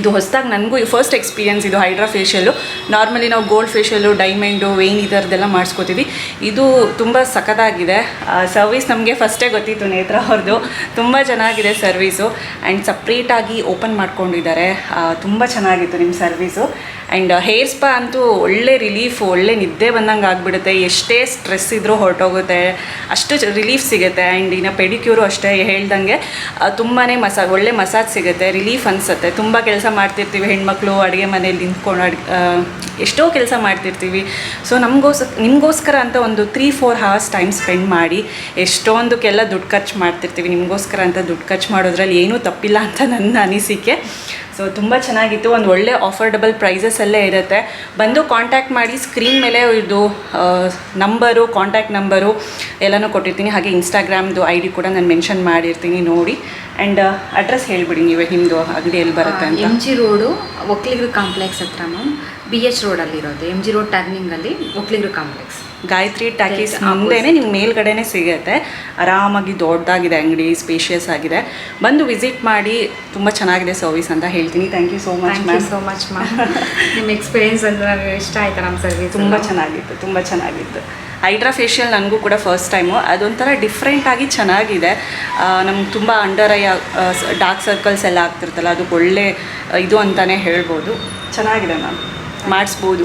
[SPEAKER 1] ಇದು ಹೊಸದಾಗಿ ನನಗೂ ಈ ಫಸ್ಟ್ ಎಕ್ಸ್ಪೀರಿಯನ್ಸ್ ಇದು ಹೈಡ್ರಾ ಫೇಶಿಯಲ್ಲು ನಾರ್ಮಲಿ ನಾವು ಗೋಲ್ಡ್ ಫೇಶಿಯಲ್ಲು ಡೈಮಂಡು ವೇನ್ ಈ ಥರದ್ದೆಲ್ಲ ಮಾಡಿಸ್ಕೋತೀವಿ. ಇದು ತುಂಬ ಸಖತ್ತಾಗಿದೆ. ಸರ್ವಿಸ್ ನಮಗೆ ಫಸ್ಟೇ ಗೊತ್ತಿತ್ತು ನೇತ್ರ ಅವ್ರದ್ದು ತುಂಬ ಚೆನ್ನಾಗಿದೆ ಸರ್ವೀಸು ಆ್ಯಂಡ್ ಸಪ್ರೇಟಾಗಿ ಓಪನ್ ಮಾಡ್ಕೊಂಡಿದ್ದಾರೆ. ತುಂಬ ಚೆನ್ನಾಗಿತ್ತು ನಿಮ್ಮ ಸರ್ವೀಸು ಆ್ಯಂಡ್ ಹೇರ್ ಸ್ಪಾ ಅಂತೂ ಒಳ್ಳೆ ರಿಲೀಫ್ ಒಳ್ಳೆ ನಿದ್ದೆ ಬಂದಂಗೆ ಆಗಿಬಿಡುತ್ತೆ. ಎಷ್ಟೇ ಸ್ಟ್ರೆಸ್ ಇದ್ದರೂ ಹೊರಟೋಗುತ್ತೆ. ಅಷ್ಟು ರಿಲೀಫ್ ಸಿಗುತ್ತೆ. ಆ್ಯಂಡ್ ಇನ್ನು ಪೆಡಿಕ್ಯೂರು ಅಷ್ಟೇ ಹೇಳ್ದಂಗೆ ತುಂಬಾ ಮಸಾಜ್ ಒಳ್ಳೆ ಮಸಾಜ್ ಸಿಗುತ್ತೆ. ರಿಲೀಫ್ ಅನಿಸುತ್ತೆ. ತುಂಬ ಕೆಲಸ ಮಾಡ್ತಿರ್ತೀವಿ ಹೆಣ್ಮಕ್ಳು, ಅಡುಗೆ ಮನೇಲಿ ನಿಂತ್ಕೊಂಡು ಅಡ್ ಎಷ್ಟೋ ಕೆಲಸ ಮಾಡ್ತಿರ್ತೀವಿ. ಸೊ ನಮಗೋಸ್, ನಿಮಗೋಸ್ಕರ ಅಂತ ಒಂದು three four hours time spend ಮಾಡಿ, ಎಷ್ಟೊಂದಕ್ಕೆಲ್ಲ ದುಡ್ಡು ಖರ್ಚು ಮಾಡ್ತಿರ್ತೀವಿ. ನಿಮಗೋಸ್ಕರ ಅಂತ ದುಡ್ಡು ಖರ್ಚು ಮಾಡೋದ್ರಲ್ಲಿ ಏನೂ ತಪ್ಪಿಲ್ಲ ಅಂತ ನನ್ನ ಅನಿಸಿಕೆ. ಸೊ ತುಂಬ ಚೆನ್ನಾಗಿತ್ತು. ಒಂದು ಒಳ್ಳೆ ಆಫರ್ಡಬಲ್ ಪ್ರೈಸಸಲ್ಲೇ ಇರುತ್ತೆ. ಬಂದು ಕಾಂಟ್ಯಾಕ್ಟ್ ಮಾಡಿ ಸ್ಕ್ರೀನ್ ಮೇಲೆ ಇದು ನಂಬರು ಕಾಂಟ್ಯಾಕ್ಟ್ ನಂಬರು ಎಲ್ಲನೂ ಕೊಟ್ಟಿರ್ತೀನಿ. ಹಾಗೆ ಇನ್ಸ್ಟಾಗ್ರಾಮ್ದು ಐ ಡಿ ಕೂಡ ನಾನು ಮೆನ್ಷನ್ ಮಾಡಿರ್ತೀನಿ ನೋಡಿ. ಆ್ಯಂಡ್ ಅಡ್ರೆಸ್ ಹೇಳಿಬಿಡಿ ನೀವೇ ನಿಮ್ಮದು ಅಂಗಡಿ ಎಲ್ಲಿ ಬರುತ್ತೆ ಅಂತ.
[SPEAKER 3] ಎಂ ಜಿ ರೋಡು ಒಕ್ಕಲಿಗರ ಕಾಂಪ್ಲೆಕ್ಸ್ ಹತ್ರ ಮ್ಯಾಮ್ ಬಿ ಎಚ್ ರೋಡಲ್ಲಿರೋದು ಎಂ ಜಿ ರೋಡ್ ಟರ್ನಿಂಗಲ್ಲಿ ಒಕ್ಲಿಗ್ರ ಕಾಂಪ್ಲೆಕ್ಸ್
[SPEAKER 1] ಗಾಯತ್ರಿ ಟ್ಯಾಕೀಸ್
[SPEAKER 3] Opposite.
[SPEAKER 1] ನಿಮ್ಮ ನಿಮ್ಗೆ ಮೇಲ್ಗಡೆನೆ ಸಿಗುತ್ತೆ. ಆರಾಮಾಗಿ ದೊಡ್ಡದಾಗಿದೆ ಅಂಗಡಿ ಸ್ಪೇಷಿಯಸ್ ಆಗಿದೆ. ಬಂದು ವಿಸಿಟ್ ಮಾಡಿ ತುಂಬ ಚೆನ್ನಾಗಿದೆ ಸರ್ವಿಸ್ ಅಂತ ಹೇಳ್ತೀನಿ. Thank you so much
[SPEAKER 3] thank you
[SPEAKER 1] ma'am
[SPEAKER 3] so much ma'am ನಿಮ್ಮ ಎಕ್ಸ್ಪೀರಿಯನ್ಸ್ ಅಂದರೆ ನನಗೆ ಇಷ್ಟ ಆಯ್ತು ನಮ್ಮ ಸರ್ವಿಸ್
[SPEAKER 1] ತುಂಬ ಚೆನ್ನಾಗಿತ್ತು ತುಂಬ ಚೆನ್ನಾಗಿತ್ತು. ಹೈಡ್ರಾ ಫೇಶಿಯಲ್ ನನಗೂ ಕೂಡ ಫಸ್ಟ್ ಟೈಮು ಅದೊಂಥರ ಡಿಫ್ರೆಂಟಾಗಿ ಚೆನ್ನಾಗಿದೆ. ನಮ್ಗೆ ತುಂಬ ಅಂಡರ್ ಐ ಡಾರ್ಕ್ ಸರ್ಕಲ್ಸ್ ಎಲ್ಲ ಆಗ್ತಿರ್ತಲ್ಲ ಅದಕ್ಕೆ ಒಳ್ಳೆ ಇದು ಅಂತಲೇ ಹೇಳ್ಬೋದು. ಚೆನ್ನಾಗಿದೆ ಮ್ಯಾಮ್ ಮಾಡಿಸ್ಬೋದು.